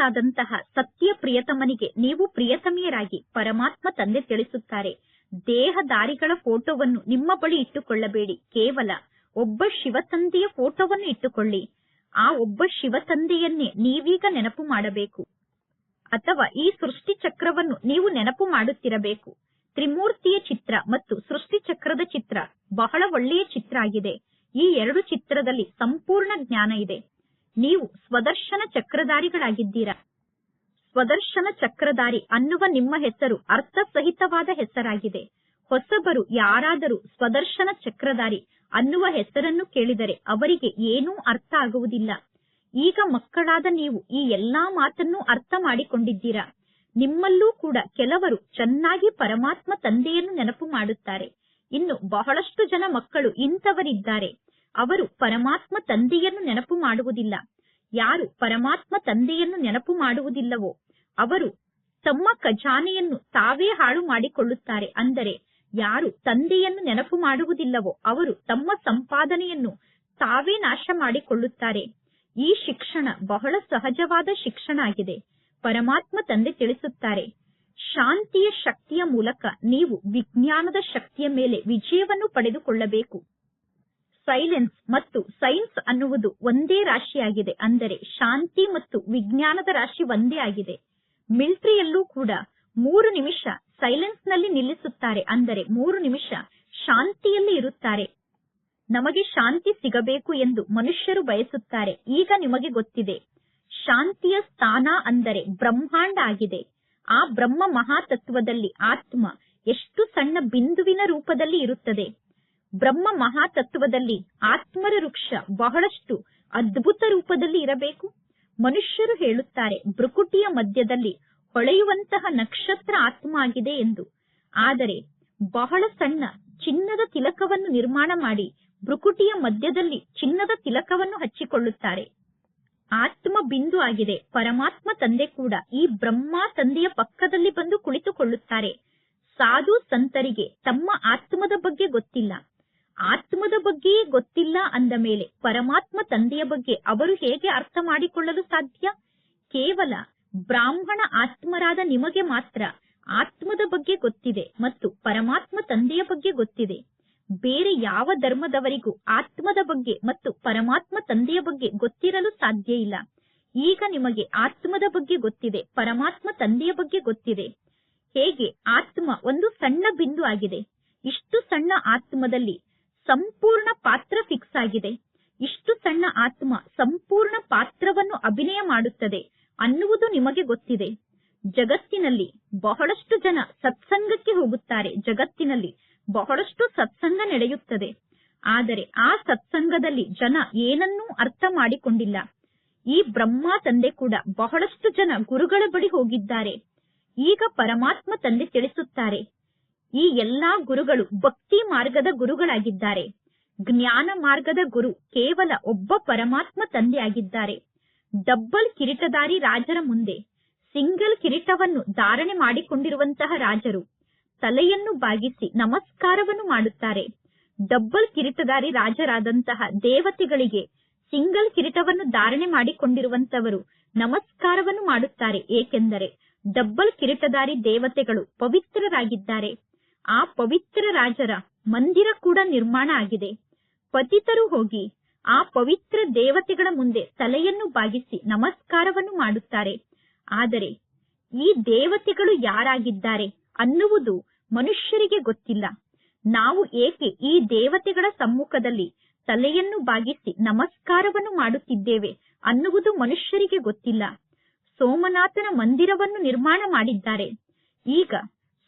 ಆದಂತಹ ಸತ್ಯ ಪ್ರಿಯತಮನಿಗೆ ನೀವು ಪ್ರಿಯತಮಿಯರಾಗಿ ಪರಮಾತ್ಮ ತಂದೆ ತಿಳಿಸುತ್ತಾರೆ. ದೇಹದಾರಿಗಳ ಫೋಟೋವನ್ನು ನಿಮ್ಮ ಬಳಿ ಇಟ್ಟುಕೊಳ್ಳಬೇಡಿ. ಕೇವಲ ಒಬ್ಬ ಶಿವತಂದೆಯ ಫೋಟೋವನ್ನು ಇಟ್ಟುಕೊಳ್ಳಿ. ಆ ಒಬ್ಬ ಶಿವತಂದೆಯನ್ನೇ ನೀವೀಗ ನೆನಪು ಮಾಡಬೇಕು. ಅಥವಾ ಈ ಸೃಷ್ಟಿ ಚಕ್ರವನ್ನು ನೀವು ನೆನಪು ಮಾಡುತ್ತಿರಬೇಕು. ತ್ರಿಮೂರ್ತಿಯ ಚಿತ್ರ ಮತ್ತು ಸೃಷ್ಟಿ ಚಕ್ರದ ಚಿತ್ರ ಬಹಳ ಒಳ್ಳೆಯ ಚಿತ್ರ ಆಗಿದೆ. ಈ ಎರಡು ಚಿತ್ರದಲ್ಲಿ ಸಂಪೂರ್ಣ ಜ್ಞಾನ ಇದೆ. ನೀವು ಸ್ವದರ್ಶನ ಚಕ್ರಧಾರಿಗಳಾಗಿದ್ದೀರಾ? ಸ್ವದರ್ಶನ ಚಕ್ರಧಾರಿ ಅನ್ನುವ ನಿಮ್ಮ ಹೆಸರು ಅರ್ಥಸಹಿತವಾದ ಹೆಸರಾಗಿದೆ. ಹೊಸಬರು ಯಾರಾದರೂ ಸ್ವದರ್ಶನ ಚಕ್ರಧಾರಿ ಅನ್ನುವ ಹೆಸರನ್ನು ಕೇಳಿದರೆ ಅವರಿಗೆ ಏನೂ ಅರ್ಥ ಆಗುವುದಿಲ್ಲ. ಈಗ ಮಕ್ಕಳಾದ ನೀವು ಈ ಎಲ್ಲಾ ಮಾತನ್ನು ಅರ್ಥ ಮಾಡಿಕೊಂಡಿದ್ದೀರಾ? ನಿಮ್ಮಲ್ಲೂ ಕೂಡ ಕೆಲವರು ಚೆನ್ನಾಗಿ ಪರಮಾತ್ಮ ತಂದೆಯನ್ನು ನೆನಪು ಮಾಡುತ್ತಾರೆ. ಇನ್ನು ಬಹಳಷ್ಟು ಜನ ಮಕ್ಕಳು ಇಂಥವರಿದ್ದಾರೆ. ಅವರು ಪರಮಾತ್ಮ ತಂದೆಯನ್ನು ನೆನಪು ಮಾಡುವುದಿಲ್ಲ. ಯಾರು ಪರಮಾತ್ಮ ತಂದೆಯನ್ನು ನೆನಪು ಮಾಡುವುದಿಲ್ಲವೋ, ಅವರು ತಮ್ಮ ಖಜಾನೆಯನ್ನು ತಾವೇ ಹಾಳು ಮಾಡಿಕೊಳ್ಳುತ್ತಾರೆ. ಅಂದರೆ ಯಾರು ತಂದೆಯನ್ನು ನೆನಪು ಮಾಡುವುದಿಲ್ಲವೋ, ಅವರು ತಮ್ಮ ಸಂಪಾದನೆಯನ್ನು ತಾವೇ ನಾಶ ಮಾಡಿಕೊಳ್ಳುತ್ತಾರೆ. ಈ ಶಿಕ್ಷಣ ಬಹಳ ಸಹಜವಾದ ಶಿಕ್ಷಣ ಆಗಿದೆ. ಪರಮಾತ್ಮ ತಂದೆ ತಿಳಿಸುತ್ತಾರೆ, ಶಾಂತಿಯ ಶಕ್ತಿಯ ಮೂಲಕ ನೀವು ವಿಜ್ಞಾನದ ಶಕ್ತಿಯ ಮೇಲೆ ವಿಜಯವನ್ನು ಪಡೆದುಕೊಳ್ಳಬೇಕು. ಸೈಲೆನ್ಸ್ ಮತ್ತು ಸೈನ್ಸ್ ಅನ್ನುವುದು ಒಂದೇ ರಾಶಿಯಾಗಿದೆ. ಅಂದರೆ ಶಾಂತಿ ಮತ್ತು ವಿಜ್ಞಾನದ ರಾಶಿ ಒಂದೇ ಆಗಿದೆ. ಮಿಲಿಟರಿಯಲ್ಲೂ ಕೂಡ ಮೂರು ನಿಮಿಷ ಸೈಲೆನ್ಸ್ನಲ್ಲಿ ನಿಲ್ಲಿಸುತ್ತಾರೆ. ಅಂದರೆ ಮೂರು ನಿಮಿಷ ಶಾಂತಿಯಲ್ಲಿ ಇರುತ್ತಾರೆ. ನಮಗೆ ಶಾಂತಿ ಸಿಗಬೇಕು ಎಂದು ಮನುಷ್ಯರು ಬಯಸುತ್ತಾರೆ. ಈಗ ನಿಮಗೆ ಗೊತ್ತಿದೆ, ಶಾಂತಿಯ ಸ್ಥಾನ ಅಂದರೆ ಬ್ರಹ್ಮಾಂಡ ಆಗಿದೆ. ಆ ಬ್ರಹ್ಮ ಮಹಾತತ್ವದಲ್ಲಿ ಆತ್ಮ ಎಷ್ಟು ಸಣ್ಣ ಬಿಂದುವಿನ ರೂಪದಲ್ಲಿ ಇರುತ್ತದೆ. ಬ್ರಹ್ಮ ಮಹಾತತ್ವದಲ್ಲಿ ಆತ್ಮರ ವೃಕ್ಷ ಬಹಳಷ್ಟು ಅದ್ಭುತ ರೂಪದಲ್ಲಿ ಇರಬೇಕು. ಮನುಷ್ಯರು ಹೇಳುತ್ತಾರೆ ಭ್ರಕುಟಿಯ ಮಧ್ಯದಲ್ಲಿ ಹೊಳೆಯುವಂತಹ ನಕ್ಷತ್ರ ಆತ್ಮ ಆಗಿದೆ ಎಂದು. ಆದರೆ ಬಹಳ ಸಣ್ಣ ಚಿನ್ನದ ತಿಲಕವನ್ನು ನಿರ್ಮಾಣ ಮಾಡಿ ಭ್ರಕುಟಿಯ ಮಧ್ಯದಲ್ಲಿ ಚಿನ್ನದ ತಿಲಕವನ್ನು ಹಚ್ಚಿಕೊಳ್ಳುತ್ತಾರೆ. ಆತ್ಮ ಬಿಂದು ಆಗಿದೆ, ಪರಮಾತ್ಮ ತಂದೆ ಕೂಡ ಈ ಬ್ರಹ್ಮ ತಂದೆಯ ಪಕ್ಕದಲ್ಲಿ ಬಂದು ಕುಳಿತುಕೊಳ್ಳುತ್ತಾರೆ. ಸಾಧು ಸಂತರಿಗೆ ತಮ್ಮ ಆತ್ಮದ ಬಗ್ಗೆ ಗೊತ್ತಿಲ್ಲ. ಆತ್ಮದ ಬಗ್ಗೆಯೇ ಗೊತ್ತಿಲ್ಲ ಅಂದ ಮೇಲೆ ಪರಮಾತ್ಮ ತಂದೆಯ ಬಗ್ಗೆ ಅವರು ಹೇಗೆ ಅರ್ಥ ಮಾಡಿಕೊಳ್ಳಲು ಸಾಧ್ಯ? ಕೇವಲ ಬ್ರಾಹ್ಮಣ ಆತ್ಮರಾದ ನಿಮಗೆ ಮಾತ್ರ ಆತ್ಮದ ಬಗ್ಗೆ ಗೊತ್ತಿದೆ ಮತ್ತು ಪರಮಾತ್ಮ ತಂದೆಯ ಬಗ್ಗೆ ಗೊತ್ತಿದೆ. ಬೇರೆ ಯಾವ ಧರ್ಮದವರಿಗೂ ಆತ್ಮದ ಬಗ್ಗೆ ಮತ್ತು ಪರಮಾತ್ಮ ತಂದೆಯ ಬಗ್ಗೆ ಗೊತ್ತಿರಲು ಸಾಧ್ಯ ಇಲ್ಲ. ಈಗ ನಿಮಗೆ ಆತ್ಮದ ಬಗ್ಗೆ ಗೊತ್ತಿದೆ, ಪರಮಾತ್ಮ ತಂದೆಯ ಬಗ್ಗೆ ಗೊತ್ತಿದೆ. ಹೇಗೆ? ಆತ್ಮ ಒಂದು ಸಣ್ಣ ಬಿಂದು ಆಗಿದೆ. ಇಷ್ಟು ಸಣ್ಣ ಆತ್ಮದಲ್ಲಿ ಸಂಪೂರ್ಣ ಪಾತ್ರ ಫಿಕ್ಸ್ ಆಗಿದೆ. ಇಷ್ಟು ಸಣ್ಣ ಆತ್ಮ ಸಂಪೂರ್ಣ ಪಾತ್ರವನ್ನು ಅಭಿನಯ ಮಾಡುತ್ತದೆ ಅನ್ನುವುದು ನಿಮಗೆ ಗೊತ್ತಿದೆ. ಜಗತ್ತಿನಲ್ಲಿ ಬಹಳಷ್ಟು ಜನ ಸತ್ಸಂಗಕ್ಕೆ ಹೋಗುತ್ತಾರೆ. ಜಗತ್ತಿನಲ್ಲಿ ಬಹಳಷ್ಟು ಸತ್ಸಂಗ ನಡೆಯುತ್ತದೆ. ಆದರೆ ಆ ಸತ್ಸಂಗದಲ್ಲಿ ಜನ ಏನನ್ನೂ ಅರ್ಥ ಮಾಡಿಕೊಂಡಿಲ್ಲ. ಈ ಬ್ರಹ್ಮ ತಂದೆ ಕೂಡ ಬಹಳಷ್ಟು ಜನ ಗುರುಗಳ ಬಳಿ ಹೋಗಿದ್ದಾರೆ. ಈಗ ಪರಮಾತ್ಮ ತಂದೆ ತಿಳಿಸುತ್ತಾರೆ. ಈ ಎಲ್ಲಾ ಗುರುಗಳು ಭಕ್ತಿ ಮಾರ್ಗದ ಗುರುಗಳಾಗಿದ್ದಾರೆ. ಜ್ಞಾನ ಮಾರ್ಗದ ಗುರು ಕೇವಲ ಒಬ್ಬ ಪರಮಾತ್ಮ ತಂದೆಯಾಗಿದ್ದಾರೆ. ಡಬ್ಬಲ್ ಕಿರೀಟಧಾರಿ ರಾಜರ ಮುಂದೆ ಸಿಂಗಲ್ ಕಿರೀಟವನ್ನು ಧಾರಣೆ ಮಾಡಿಕೊಂಡಿರುವಂತಹ ರಾಜರು ತಲೆಯನ್ನು ಬಾಗಿಸಿ ನಮಸ್ಕಾರವನ್ನು ಮಾಡುತ್ತಾರೆ. ಡಬ್ಬಲ್ ಕಿರೀಟಧಾರಿ ರಾಜರಾದಂತಹ ದೇವತೆಗಳಿಗೆ ಸಿಂಗಲ್ ಕಿರೀಟವನ್ನು ಧಾರಣೆ ಮಾಡಿಕೊಂಡಿರುವಂತವರು ನಮಸ್ಕಾರವನ್ನು ಮಾಡುತ್ತಾರೆ. ಏಕೆಂದರೆ ಡಬ್ಬಲ್ ಕಿರೀಟಧಾರಿ ದೇವತೆಗಳು ಪವಿತ್ರರಾಗಿದ್ದಾರೆ. ಆ ಪವಿತ್ರ ರಾಜರ ಮಂದಿರ ಕೂಡ ನಿರ್ಮಾಣ ಆಗಿದೆ. ಪತಿತರು ಹೋಗಿ ಆ ಪವಿತ್ರ ದೇವತೆಗಳ ಮುಂದೆ ತಲೆಯನ್ನು ಬಾಗಿಸಿ ನಮಸ್ಕಾರವನ್ನು ಮಾಡುತ್ತಾರೆ. ಆದರೆ ಈ ದೇವತೆಗಳು ಯಾರಾಗಿದ್ದಾರೆ ಅನ್ನುವುದು ಮನುಷ್ಯರಿಗೆ ಗೊತ್ತಿಲ್ಲ. ನಾವು ಏಕೆ ಈ ದೇವತೆಗಳ ಸಮ್ಮುಖದಲ್ಲಿ ತಲೆಯನ್ನು ಬಾಗಿಸಿ ನಮಸ್ಕಾರವನ್ನು ಮಾಡುತ್ತಿದ್ದೇವೆ ಅನ್ನುವುದು ಮನುಷ್ಯರಿಗೆ ಗೊತ್ತಿಲ್ಲ. ಸೋಮನಾಥನ ಮಂದಿರವನ್ನು ನಿರ್ಮಾಣ ಮಾಡಿದ್ದಾರೆ. ಈಗ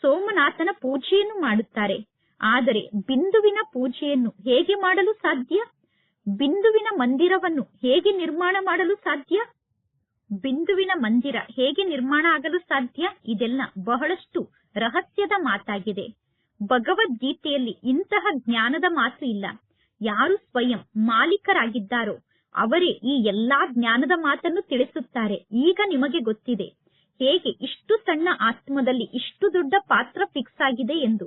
ಸೋಮನಾಥನ ಪೂಜೆಯನ್ನು ಮಾಡುತ್ತಾರೆ. ಆದರೆ ಬಿಂದುವಿನ ಪೂಜೆಯನ್ನು ಹೇಗೆ ಮಾಡಲು ಸಾಧ್ಯ? ಬಿಂದುವಿನ ಮಂದಿರವನ್ನು ಹೇಗೆ ನಿರ್ಮಾಣ ಮಾಡಲು ಸಾಧ್ಯ? ಬಿಂದುವಿನ ಮಂದಿರ ಹೇಗೆ ನಿರ್ಮಾಣ ಆಗಲು ಸಾಧ್ಯ? ಇದೆಲ್ಲ ಬಹಳಷ್ಟು ರಹಸ್ಯದ ಮಾತಾಗಿದೆ. ಭಗವದ್ಗೀತೆಯಲ್ಲಿ ಇಂತಹ ಜ್ಞಾನದ ಮಾತು ಇಲ್ಲ. ಯಾರು ಸ್ವಯಂ ಮಾಲೀಕರಾಗಿದ್ದಾರೋ ಅವರೇ ಈ ಎಲ್ಲಾ ಜ್ಞಾನದ ಮಾತನ್ನು ತಿಳಿಸುತ್ತಾರೆ. ಈಗ ನಿಮಗೆ ಗೊತ್ತಿದೆ. ಹೇಗೆ ಇಷ್ಟು ಸಣ್ಣ ಆತ್ಮದಲ್ಲಿ ಇಷ್ಟು ದೊಡ್ಡ ಪಾತ್ರ ಫಿಕ್ಸ್ ಆಗಿದೆ ಎಂದು.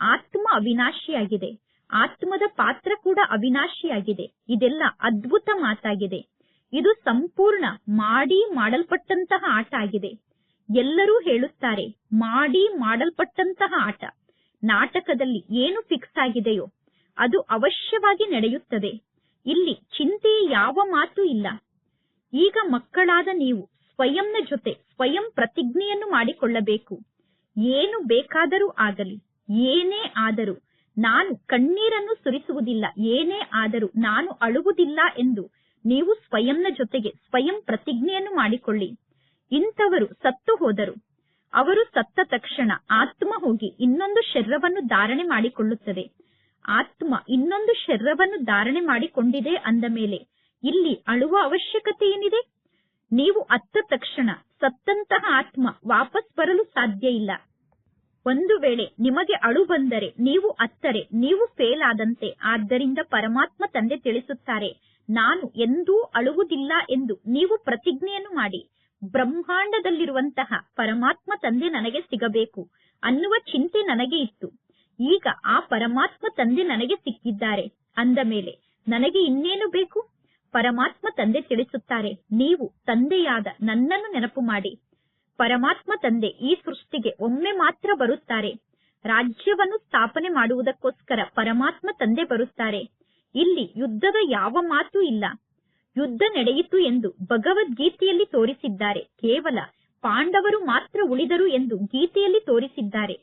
ಆತ್ಮ ಅವಿನಾಶಿಯಾಗಿದೆ. ಆತ್ಮದ ಪಾತ್ರ ಕೂಡ ಅವಿನಾಶಿಯಾಗಿದೆ. ಇದೆಲ್ಲ ಅದ್ಭುತ ಮಾತಾಗಿದೆ. ಇದು ಸಂಪೂರ್ಣ ಮಾಡಿ ಮಾಡಲ್ಪಟ್ಟಂತಹ ಆಟ ಆಗಿದೆ. ಎಲ್ಲರೂ ಹೇಳುತ್ತಾರೆ, ಮಾಡಿ ಮಾಡಲ್ಪಟ್ಟಂತಹ ಆಟ. ನಾಟಕದಲ್ಲಿ ಏನು ಫಿಕ್ಸ್ ಆಗಿದೆಯೋ ಅದು ಅವಶ್ಯವಾಗಿ ನಡೆಯುತ್ತದೆ. ಇಲ್ಲಿ ಚಿಂತೆ ಯಾವ ಮಾತು ಇಲ್ಲ. ಈಗ ಮಕ್ಕಳಾದ ನೀವು ಸ್ವಯಂನ ಜೊತೆ ಸ್ವಯಂ ಪ್ರತಿಜ್ಞೆಯನ್ನು ಮಾಡಿಕೊಳ್ಳಬೇಕು. ಏನು ಬೇಕಾದರೂ ಆಗಲಿ, ಏನೇ ಆದರೂ ನಾನು ಕಣ್ಣೀರನ್ನು ಸುರಿಸುವುದಿಲ್ಲ, ಏನೇ ಆದರೂ ನಾನು ಅಳುವುದಿಲ್ಲ ಎಂದು ನೀವು ಸ್ವಯಂನ ಜೊತೆಗೆ ಸ್ವಯಂ ಪ್ರತಿಜ್ಞೆಯನ್ನು ಮಾಡಿಕೊಳ್ಳಿ. ಇಂಥವರು ಸತ್ತು ಹೋದರು. ಅವರು ಸತ್ತ ತಕ್ಷಣ ಆತ್ಮ ಹೋಗಿ ಇನ್ನೊಂದು ಶರೀರವನ್ನು ಧಾರಣೆ ಮಾಡಿಕೊಳ್ಳುತ್ತದೆ. ಆತ್ಮ ಇನ್ನೊಂದು ಶರೀರವನ್ನು ಧಾರಣೆ ಮಾಡಿಕೊಂಡಿದೆ ಅಂದ ಮೇಲೆ ಇಲ್ಲಿ ಅಳುವ ಅವಶ್ಯಕತೆ ಏನಿದೆ? ನೀವು ಅತ್ತ ತಕ್ಷಣ ಸತ್ತಂತಹ ಆತ್ಮ ವಾಪಸ್ ಬರಲು ಸಾಧ್ಯ ಇಲ್ಲ. ಒಂದು ವೇಳೆ ನಿಮಗೆ ಅಳು ಬಂದರೆ ನೀವು ಅತ್ತರೆ, ನೀವು ಫೇಲ್ ಆದಂತೆ. ಆದ್ದರಿಂದ ಪರಮಾತ್ಮ ತಂದೆ ತಿಳಿಸುತ್ತಾರೆ, ನಾನು ಎಂದೂ ಅಳುವುದಿಲ್ಲ ಎಂದು ನೀವು ಪ್ರತಿಜ್ಞೆಯನ್ನು ಮಾಡಿ. ಬ್ರಹ್ಮಾಂಡದಲ್ಲಿರುವಂತಹ ಪರಮಾತ್ಮ ತಂದೆ ನನಗೆ ಸಿಗಬೇಕು ಅನ್ನುವ ಚಿಂತೆ ನನಗೆ ಇತ್ತು. ಈಗ ಆ ಪರಮಾತ್ಮ ತಂದೆ ನನಗೆ ಸಿಕ್ಕಿದ್ದಾರೆ. ಅಂದ ಮೇಲೆ, ನನಗೆ ಇನ್ನೇನು ಬೇಕು? ಪರಮಾತ್ಮ ತಂದೆ ತಿಳಿಸುತ್ತಾರೆ. ನೀವು ತಂದೆಯಾದ ನನ್ನನ್ನು ನೆನಪು ಮಾಡಿ. ಪರಮಾತ್ಮ ತಂದೆ ಈ ಸೃಷ್ಟಿಗೆ ಒಮ್ಮೆ ಮಾತ್ರ ಬರುತ್ತಾರೆ. ರಾಜ್ಯವನ್ನು ಸ್ಥಾಪನೆ ಮಾಡುವುದಕ್ಕೋಸ್ಕರ ಪರಮಾತ್ಮ ತಂದೆ ಬರುತ್ತಾರೆ. ಇಲ್ಲಿ ಯುದ್ಧದ ಯಾವ ಮಾತು ಇಲ್ಲ. ಯುದ್ಧ ನಡೆಯಿತು ಎಂದು ಭಗವದ್ಗೀತೆಯಲ್ಲಿ ತೋರಿಸಿದ್ದಾರೆ. ಕೇವಲ ಪಾಂಡವರು ಮಾತ್ರ ಉಳಿದರು ಎಂದು ಗೀತೆಯಲ್ಲಿ ತೋರಿಸಿದ್ದಾರೆ.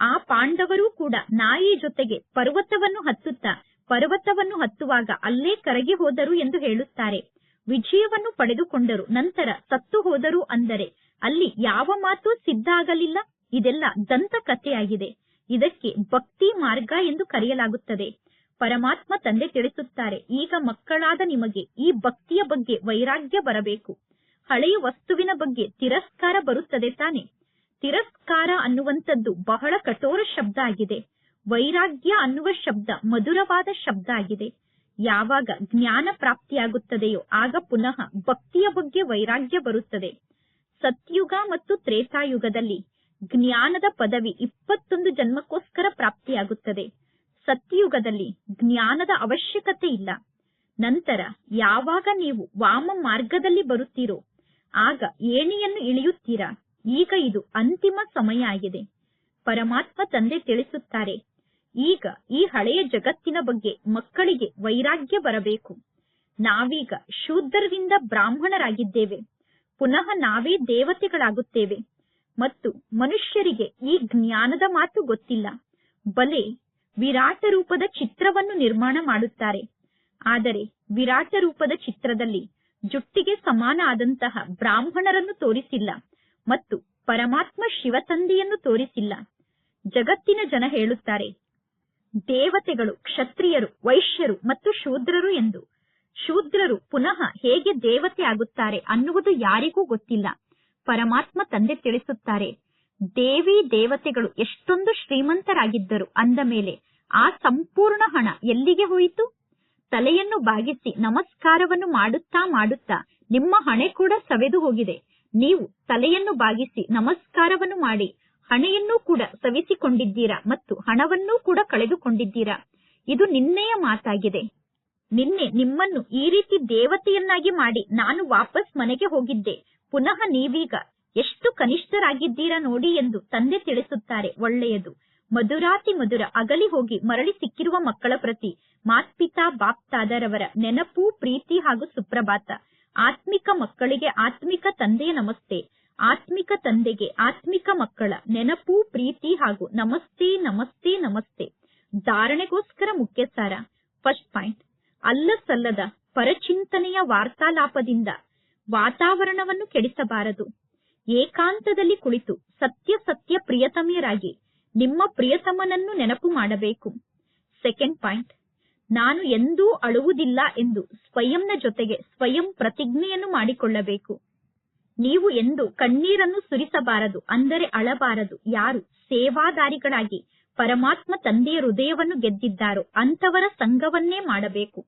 ಆ ಪಾಂಡವರು ಕೂಡ ನಾಯಿ ಜೊತೆಗೆ ಪರ್ವತವನ್ನು ಹತ್ತುತ್ತಾ ಪರ್ವತವನ್ನು ಹತ್ತುವಾಗ ಅಲ್ಲೇ ಕರಗಿ ಹೋದರು ಎಂದು ಹೇಳುತ್ತಾರೆ. ವಿಜಯವನ್ನು ಪಡೆದುಕೊಂಡರು, ನಂತರ ಸತ್ತು ಹೋದರು ಅಂದರೆ ಅಲ್ಲಿ ಯಾವ ಮಾತು ಸಿದ್ಧ ಆಗಲಿಲ್ಲ ಇದೆಲ್ಲ ದಂತಕಥೆಯಾಗಿದೆ. ಇದಕ್ಕೆ ಭಕ್ತಿ ಮಾರ್ಗ ಎಂದು ಕರೆಯಲಾಗುತ್ತದೆ. ಪರಮಾತ್ಮ ತಂದೆ ತಿಳಿಸುತ್ತಾರೆ, ಈಗ ಮಕ್ಕಳಾದ ನಿಮಗೆ ಈ ಭಕ್ತಿಯ ಬಗ್ಗೆ ವೈರಾಗ್ಯ ಬರಬೇಕು. ಹಳೆಯ ವಸ್ತುವಿನ ಬಗ್ಗೆ ತಿರಸ್ಕಾರ ಬರುತ್ತದೆ ತಾನೆ. ತಿರಸ್ಕಾರ ಅನ್ನುವಂಥದ್ದು ಬಹಳ ಕಠೋರ ಶಬ್ದ ಆಗಿದೆ. ವೈರಾಗ್ಯ ಅನ್ನುವ ಶಬ್ದ, ಮಧುರವಾದ ಶಬ್ದ ಆಗಿದೆ. ಯಾವಾಗ ಜ್ಞಾನ ಪ್ರಾಪ್ತಿಯಾಗುತ್ತದೆಯೋ ಆಗ ಪುನಃ ಭಕ್ತಿಯ ಬಗ್ಗೆ ವೈರಾಗ್ಯ ಬರುತ್ತದೆ. ಸತ್ಯುಗ ಮತ್ತು ತ್ರೇತಾಯುಗದಲ್ಲಿ ಜ್ಞಾನದ ಪದವಿ ಇಪ್ಪತ್ತೊಂದು ಜನ್ಮಕ್ಕೋಸ್ಕರ ಪ್ರಾಪ್ತಿಯಾಗುತ್ತದೆ. ಸತ್ಯುಗದಲ್ಲಿ ಜ್ಞಾನದ ಅವಶ್ಯಕತೆ ಇಲ್ಲ. ನಂತರ ಯಾವಾಗ ನೀವು ವಾಮ ಮಾರ್ಗದಲ್ಲಿ ಬರುತ್ತೀರೋ, ಆಗ ಏಣಿಯನ್ನು ಇಳಿಯುತ್ತೀರಾ, ಈಗ ಇದು ಅಂತಿಮ ಸಮಯ ಆಗಿದೆ. ಪರಮಾತ್ಮ ತಂದೆ ತಿಳಿಸುತ್ತಾರೆ ಈಗ ಈ ಹಳೆಯ ಜಗತ್ತಿನ ಬಗ್ಗೆ ಮಕ್ಕಳಿಗೆ ವೈರಾಗ್ಯ ಬರಬೇಕು. ನಾವೀಗ ಶೂದ್ರರಿಂದ ಬ್ರಾಹ್ಮಣರಾಗಿದ್ದೇವೆ. ಪುನಃ ನಾವೇ ದೇವತೆಗಳಾಗುತ್ತೇವೆ. ಮತ್ತು ಮನುಷ್ಯರಿಗೆ ಈ ಜ್ಞಾನದ ಮಾತು ಗೊತ್ತಿಲ್ಲ. ಬಲೆ ವಿರಾಟ ರೂಪದ ಚಿತ್ರವನ್ನು ನಿರ್ಮಾಣ ಮಾಡುತ್ತಾರೆ. ಆದರೆ ವಿರಾಟ ರೂಪದ ಚಿತ್ರದಲ್ಲಿ ಜುಟ್ಟಿಗೆ ಸಮಾನ ಆದಂತಹ ಬ್ರಾಹ್ಮಣರನ್ನು ತೋರಿಸಿಲ್ಲ ಮತ್ತು ಪರಮಾತ್ಮ ಶಿವತಂದೆಯನ್ನು ತೋರಿಸಿಲ್ಲ. ಜಗತ್ತಿನ ಜನ ಹೇಳುತ್ತಾರೆ ದೇವತೆಗಳು, ಕ್ಷತ್ರಿಯರು, ವೈಶ್ಯರು ಮತ್ತು ಶೂದ್ರರು ಎಂದು. ಶೂದ್ರರು ಪುನಃ ಹೇಗೆ ದೇವತೆ ಆಗುತ್ತಾರೆ ಅನ್ನುವುದು ಯಾರಿಗೂ ಗೊತ್ತಿಲ್ಲ. ಪರಮಾತ್ಮ ತಂದೆ ತಿಳಿಸುತ್ತಾರೆ, ದೇವಿ ದೇವತೆಗಳು ಎಷ್ಟೊಂದು ಶ್ರೀಮಂತರಾಗಿದ್ದರು ಅಂದ ಮೇಲೆ ಆ ಸಂಪೂರ್ಣ ಹಣ ಎಲ್ಲಿಗೆ ಹೋಯಿತು? ತಲೆಯನ್ನು ಬಾಗಿಸಿ ನಮಸ್ಕಾರವನ್ನು ಮಾಡುತ್ತಾ ಮಾಡುತ್ತಾ ನಿಮ್ಮ ಹಣೆ ಕೂಡ ಸವೆದು ಹೋಗಿದೆ. ನೀವು ತಲೆಯನ್ನು ಬಾಗಿಸಿ ನಮಸ್ಕಾರವನ್ನು ಮಾಡಿ ಹಣೆಯನ್ನೂ ಕೂಡ ಸವಿಸಿಕೊಂಡಿದ್ದೀರಾ ಮತ್ತು ಹಣವನ್ನೂ ಕೂಡ ಕಳೆದುಕೊಂಡಿದ್ದೀರಾ? ಇದು ನಿನ್ನೆಯ ಮಾತಾಗಿದೆ. ನಿನ್ನೆ ನಿಮ್ಮನ್ನು ಈ ರೀತಿ ದೇವತೆಯನ್ನಾಗಿ ಮಾಡಿ ನಾನು ವಾಪಸ್ ಮನೆಗೆ ಹೋಗಿದ್ದೆ. ಪುನಃ ನೀವೀಗ ಎಷ್ಟು ಕನಿಷ್ಠರಾಗಿದ್ದೀರಾ ನೋಡಿ ಎಂದು ತಂದೆ ತಿಳಿಸುತ್ತಾರೆ. ಒಳ್ಳೆಯದು. ಮಧುರಾತಿ ಮಧುರ ಅಗಲಿ ಹೋಗಿ ಮರಳಿ ಸಿಕ್ಕಿರುವ ಮಕ್ಕಳ ಪ್ರತಿ ಮಾತ್ಪಿತಾ ಬಾಪ್ತಾದರವರ ನೆನಪು, ಪ್ರೀತಿ ಹಾಗೂ ಸುಪ್ರಭಾತ. ಆತ್ಮಿಕ ಮಕ್ಕಳಿಗೆ ಆತ್ಮಿಕ ತಂದೆಯ ನಮಸ್ತೆ. ಆತ್ಮಿಕ ತಂದೆಗೆ, ಆತ್ಮಿಕ ಮಕ್ಕಳ ನೆನಪು, ಪ್ರೀತಿ ಹಾಗೂ ನಮಸ್ತೆ ನಮಸ್ತೆ ನಮಸ್ತೆ. ಧಾರಣೆಗೋಸ್ಕರ ಮುಖ್ಯ ಸಾರ ಫಸ್ಟ್ ಪಾಯಿಂಟ್ ಅಲ್ಲ ಸಲ್ಲದ ಪರಚಿಂತನೆಯ ವಾರ್ತಾಲಾಪದಿಂದ ವಾತಾವರಣವನ್ನು ಕೆಡಿಸಬಾರದು. ಏಕಾಂತದಲ್ಲಿ ಕುಳಿತು ಸತ್ಯ ಸತ್ಯ ಪ್ರಿಯತಮ್ಯರಾಗಿ ನಿಮ್ಮ ಪ್ರಿಯತಮನನ್ನು ನೆನಪು ಮಾಡಬೇಕು. ಸೆಕೆಂಡ್ ಪಾಯಿಂಟ್ ನಾನು ಎಂದೂ ಅಳುವುದಿಲ್ಲ ಎಂದು ಸ್ವಯಂನ ಜೊತೆಗೆ ಸ್ವಯಂ ಪ್ರತಿಜ್ಞೆಯನ್ನು ಮಾಡಿಕೊಳ್ಳಬೇಕು. ನೀವು ಎಂದು ಕಣ್ಣೀರನ್ನು ಸುರಿಸಬಾರದು, ಅಂದರೆ ಅಳಬಾರದು. ಯಾರು ಸೇವಾದಾರಿಗಳಾಗಿ ಪರಮಾತ್ಮ ತಂದೆಯ ಹೃದಯವನ್ನು ಗೆದ್ದಿದ್ದಾರೋ ಅಂತವರ ಸಂಘವನ್ನೇ ಮಾಡಬೇಕು.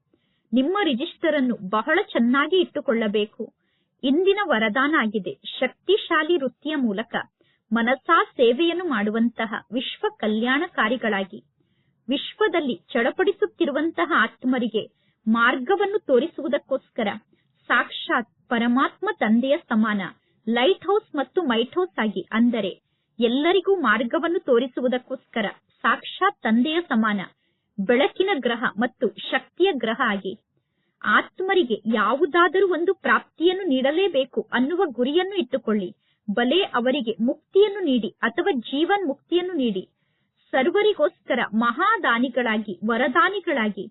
ನಿಮ್ಮ ರಿಜಿಸ್ಟರ್ ಅನ್ನು ಬಹಳ ಚೆನ್ನಾಗಿ ಇಟ್ಟುಕೊಳ್ಳಬೇಕು. ಇಂದಿನ ವರದಾನ ಆಗಿದೆ. ಶಕ್ತಿಶಾಲಿ ವೃತ್ತಿಯ ಮೂಲಕ ಮನಸಾ ಸೇವೆಯನ್ನು ಮಾಡುವಂತಹ ವಿಶ್ವ ಕಲ್ಯಾಣಕಾರಿಗಳಾಗಿ. ವಿಶ್ವದಲ್ಲಿ ಚಡಪಡಿಸುತ್ತಿರುವಂತಹ ಆತ್ಮರಿಗೆ ಮಾರ್ಗವನ್ನು ತೋರಿಸುವುದಕ್ಕೋಸ್ಕರ ಸಾಕ್ಷಾತ್ ಪರಮಾತ್ಮ ತಂದೆಯ ಸಮಾನ. ಲೈಟ್ ಹೌಸ್ ಮತ್ತು ಮೈಟ್ ಹೌಸ್ ಆಗಿ ಅಂದರೆ ಎಲ್ಲರಿಗೂ ಮಾರ್ಗವನ್ನು ತೋರಿಸುವುದಕ್ಕೋಸ್ಕರ ಸಾಕ್ಷಾತ್ ತಂದೆಯ ಸಮಾನ, ಬೆಳಕಿನ ಗ್ರಹ ಮತ್ತು ಶಕ್ತಿಯ ಗ್ರಹ ಆಗಿ. ಆತ್ಮರಿಗೆ ಯಾವುದಾದರೂ ಒಂದು ಪ್ರಾಪ್ತಿಯನ್ನು ನೀಡಲೇಬೇಕು ಅನ್ನುವ ಗುರಿಯನ್ನು ಇಟ್ಟುಕೊಳ್ಳಿ. ಬಲೆ ಅವರಿಗೆ ಮುಕ್ತಿಯನ್ನು ನೀಡಿ ಅಥವಾ ಜೀವನ್ ಮುಕ್ತಿಯನ್ನು ನೀಡಿ. ಸರ್ವರಿಗೋಸ್ಕರ ಮಹಾದಾನಿಗಳಾಗಿ ವರದಾನಿಗಳಾಗಿ.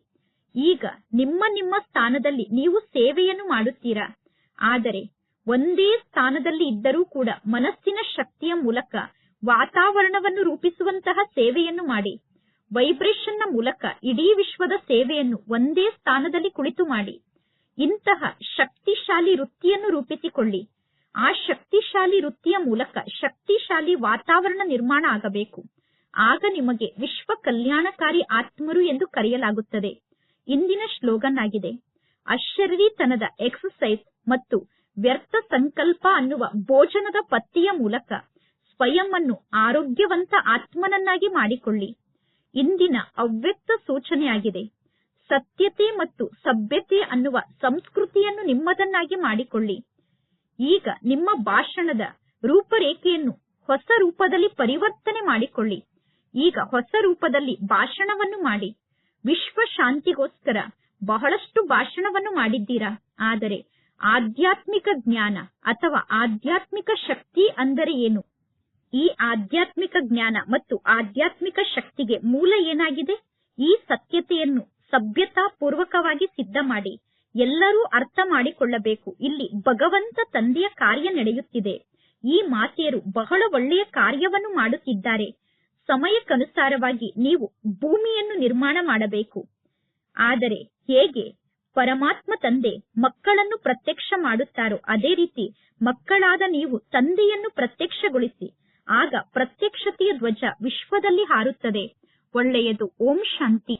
ಈಗ ನಿಮ್ಮ ನಿಮ್ಮ ಸ್ಥಾನದಲ್ಲಿ ನೀವು ಸೇವೆಯನ್ನು ಮಾಡುತ್ತೀರಾ? ಆದರೆ ಒಂದೇ ಸ್ಥಾನದಲ್ಲಿ ಇದ್ದರೂ ಕೂಡ ಮನಸ್ಸಿನ ಶಕ್ತಿಯ ಮೂಲಕ ವಾತಾವರಣವನ್ನು ರೂಪಿಸುವಂತಹ ಸೇವೆಯನ್ನು ಮಾಡಿ. ವೈಬ್ರೇಷನ್ನ ಮೂಲಕ ಇಡೀ ವಿಶ್ವದ ಸೇವೆಯನ್ನು ಒಂದೇ ಸ್ಥಾನದಲ್ಲಿ ಕುಳಿತು ಮಾಡಿ. ಇಂತಹ ಶಕ್ತಿಶಾಲಿ ವೃತ್ತಿಯನ್ನು ರೂಪಿಸಿಕೊಳ್ಳಿ. ಆ ಶಕ್ತಿಶಾಲಿ ವೃತ್ತಿಯ ಮೂಲಕ ಶಕ್ತಿಶಾಲಿ ವಾತಾವರಣ ನಿರ್ಮಾಣ ಆಗಬೇಕು. ಆಗ ನಿಮಗೆ ವಿಶ್ವ ಕಲ್ಯಾಣಕಾರಿ ಆತ್ಮರು ಎಂದು ಕರೆಯಲಾಗುತ್ತದೆ. ಇಂದಿನ ಶ್ಲೋಗನ್ ಆಗಿದೆ ಅಶ್ಚರ್ಯತನದ ಎಕ್ಸಸೈಸ್ ಮತ್ತು ವ್ಯರ್ಥ ಸಂಕಲ್ಪ ಅನ್ನುವ ಭೋಜನದ ಪತ್ತಿಯ ಮೂಲಕ ಸ್ವಯಂ ಅನ್ನು ಆರೋಗ್ಯವಂತ ಆತ್ಮನನ್ನಾಗಿ ಮಾಡಿಕೊಳ್ಳಿ. ಇಂದಿನ ಅವ್ಯಕ್ತ ಸೂಚನೆಯಾಗಿದೆ. ಸತ್ಯತೆ ಮತ್ತು ಸಭ್ಯತೆ ಅನ್ನುವ ಸಂಸ್ಕೃತಿಯನ್ನು ನಿಮ್ಮದನ್ನಾಗಿ ಮಾಡಿಕೊಳ್ಳಿ. ಈಗ ನಿಮ್ಮ ಭಾಷಣದ ರೂಪರೇಖೆಯನ್ನು ಹೊಸ ರೂಪದಲ್ಲಿ ಪರಿವರ್ತನೆ ಮಾಡಿಕೊಳ್ಳಿ. ಈಗ ಹೊಸ ರೂಪದಲ್ಲಿ ಭಾಷಣವನ್ನು ಮಾಡಿ. ವಿಶ್ವ ಶಾಂತಿಗೋಸ್ಕರ ಬಹಳಷ್ಟು ಭಾಷಣವನ್ನು ಮಾಡಿದ್ದೀರಾ? ಆದರೆ ಆಧ್ಯಾತ್ಮಿಕ ಜ್ಞಾನ ಅಥವಾ ಆಧ್ಯಾತ್ಮಿಕ ಶಕ್ತಿ ಅಂದರೆ ಏನು? ಈ ಆಧ್ಯಾತ್ಮಿಕ ಜ್ಞಾನ ಮತ್ತು ಆಧ್ಯಾತ್ಮಿಕ ಶಕ್ತಿಗೆ ಮೂಲ ಏನಾಗಿದೆ? ಈ ಸತ್ಯತೆಯನ್ನು ಸಭ್ಯತಾ ಪೂರ್ವಕವಾಗಿ ಸಿದ್ಧ ಮಾಡಿ ಎಲ್ಲರೂ ಅರ್ಥ ಮಾಡಿಕೊಳ್ಳಬೇಕು. ಇಲ್ಲಿ ಭಗವಂತ ತಂದೆಯ ಕಾರ್ಯ ನಡೆಯುತ್ತಿದೆ. ಈ ಮಾತೆಯರು ಬಹಳ ಒಳ್ಳೆಯ ಕಾರ್ಯವನ್ನು ಮಾಡುತ್ತಿದ್ದಾರೆ. ಸಮಯಕ್ಕನುಸಾರವಾಗಿ ನೀವು ಭೂಮಿಯನ್ನು ನಿರ್ಮಾಣ ಮಾಡಬೇಕು. ಆದರೆ ಹೇಗೆ? ಪರಮಾತ್ಮ ತಂದೆ ಮಕ್ಕಳನ್ನು ಪ್ರತ್ಯಕ್ಷ ಮಾಡುತ್ತಾರೋ ಅದೇ ರೀತಿ ಮಕ್ಕಳಾದ ನೀವು ತಂದೆಯನ್ನು ಪ್ರತ್ಯಕ್ಷಗೊಳಿಸಿ, ಆಗ ಪ್ರತ್ಯಕ್ಷತೆಯ ಧ್ವಜ ವಿಶ್ವದಲ್ಲಿ ಹಾರುತ್ತದೆ. ಒಳ್ಳೆಯದು. ಓಂ ಶಾಂತಿ.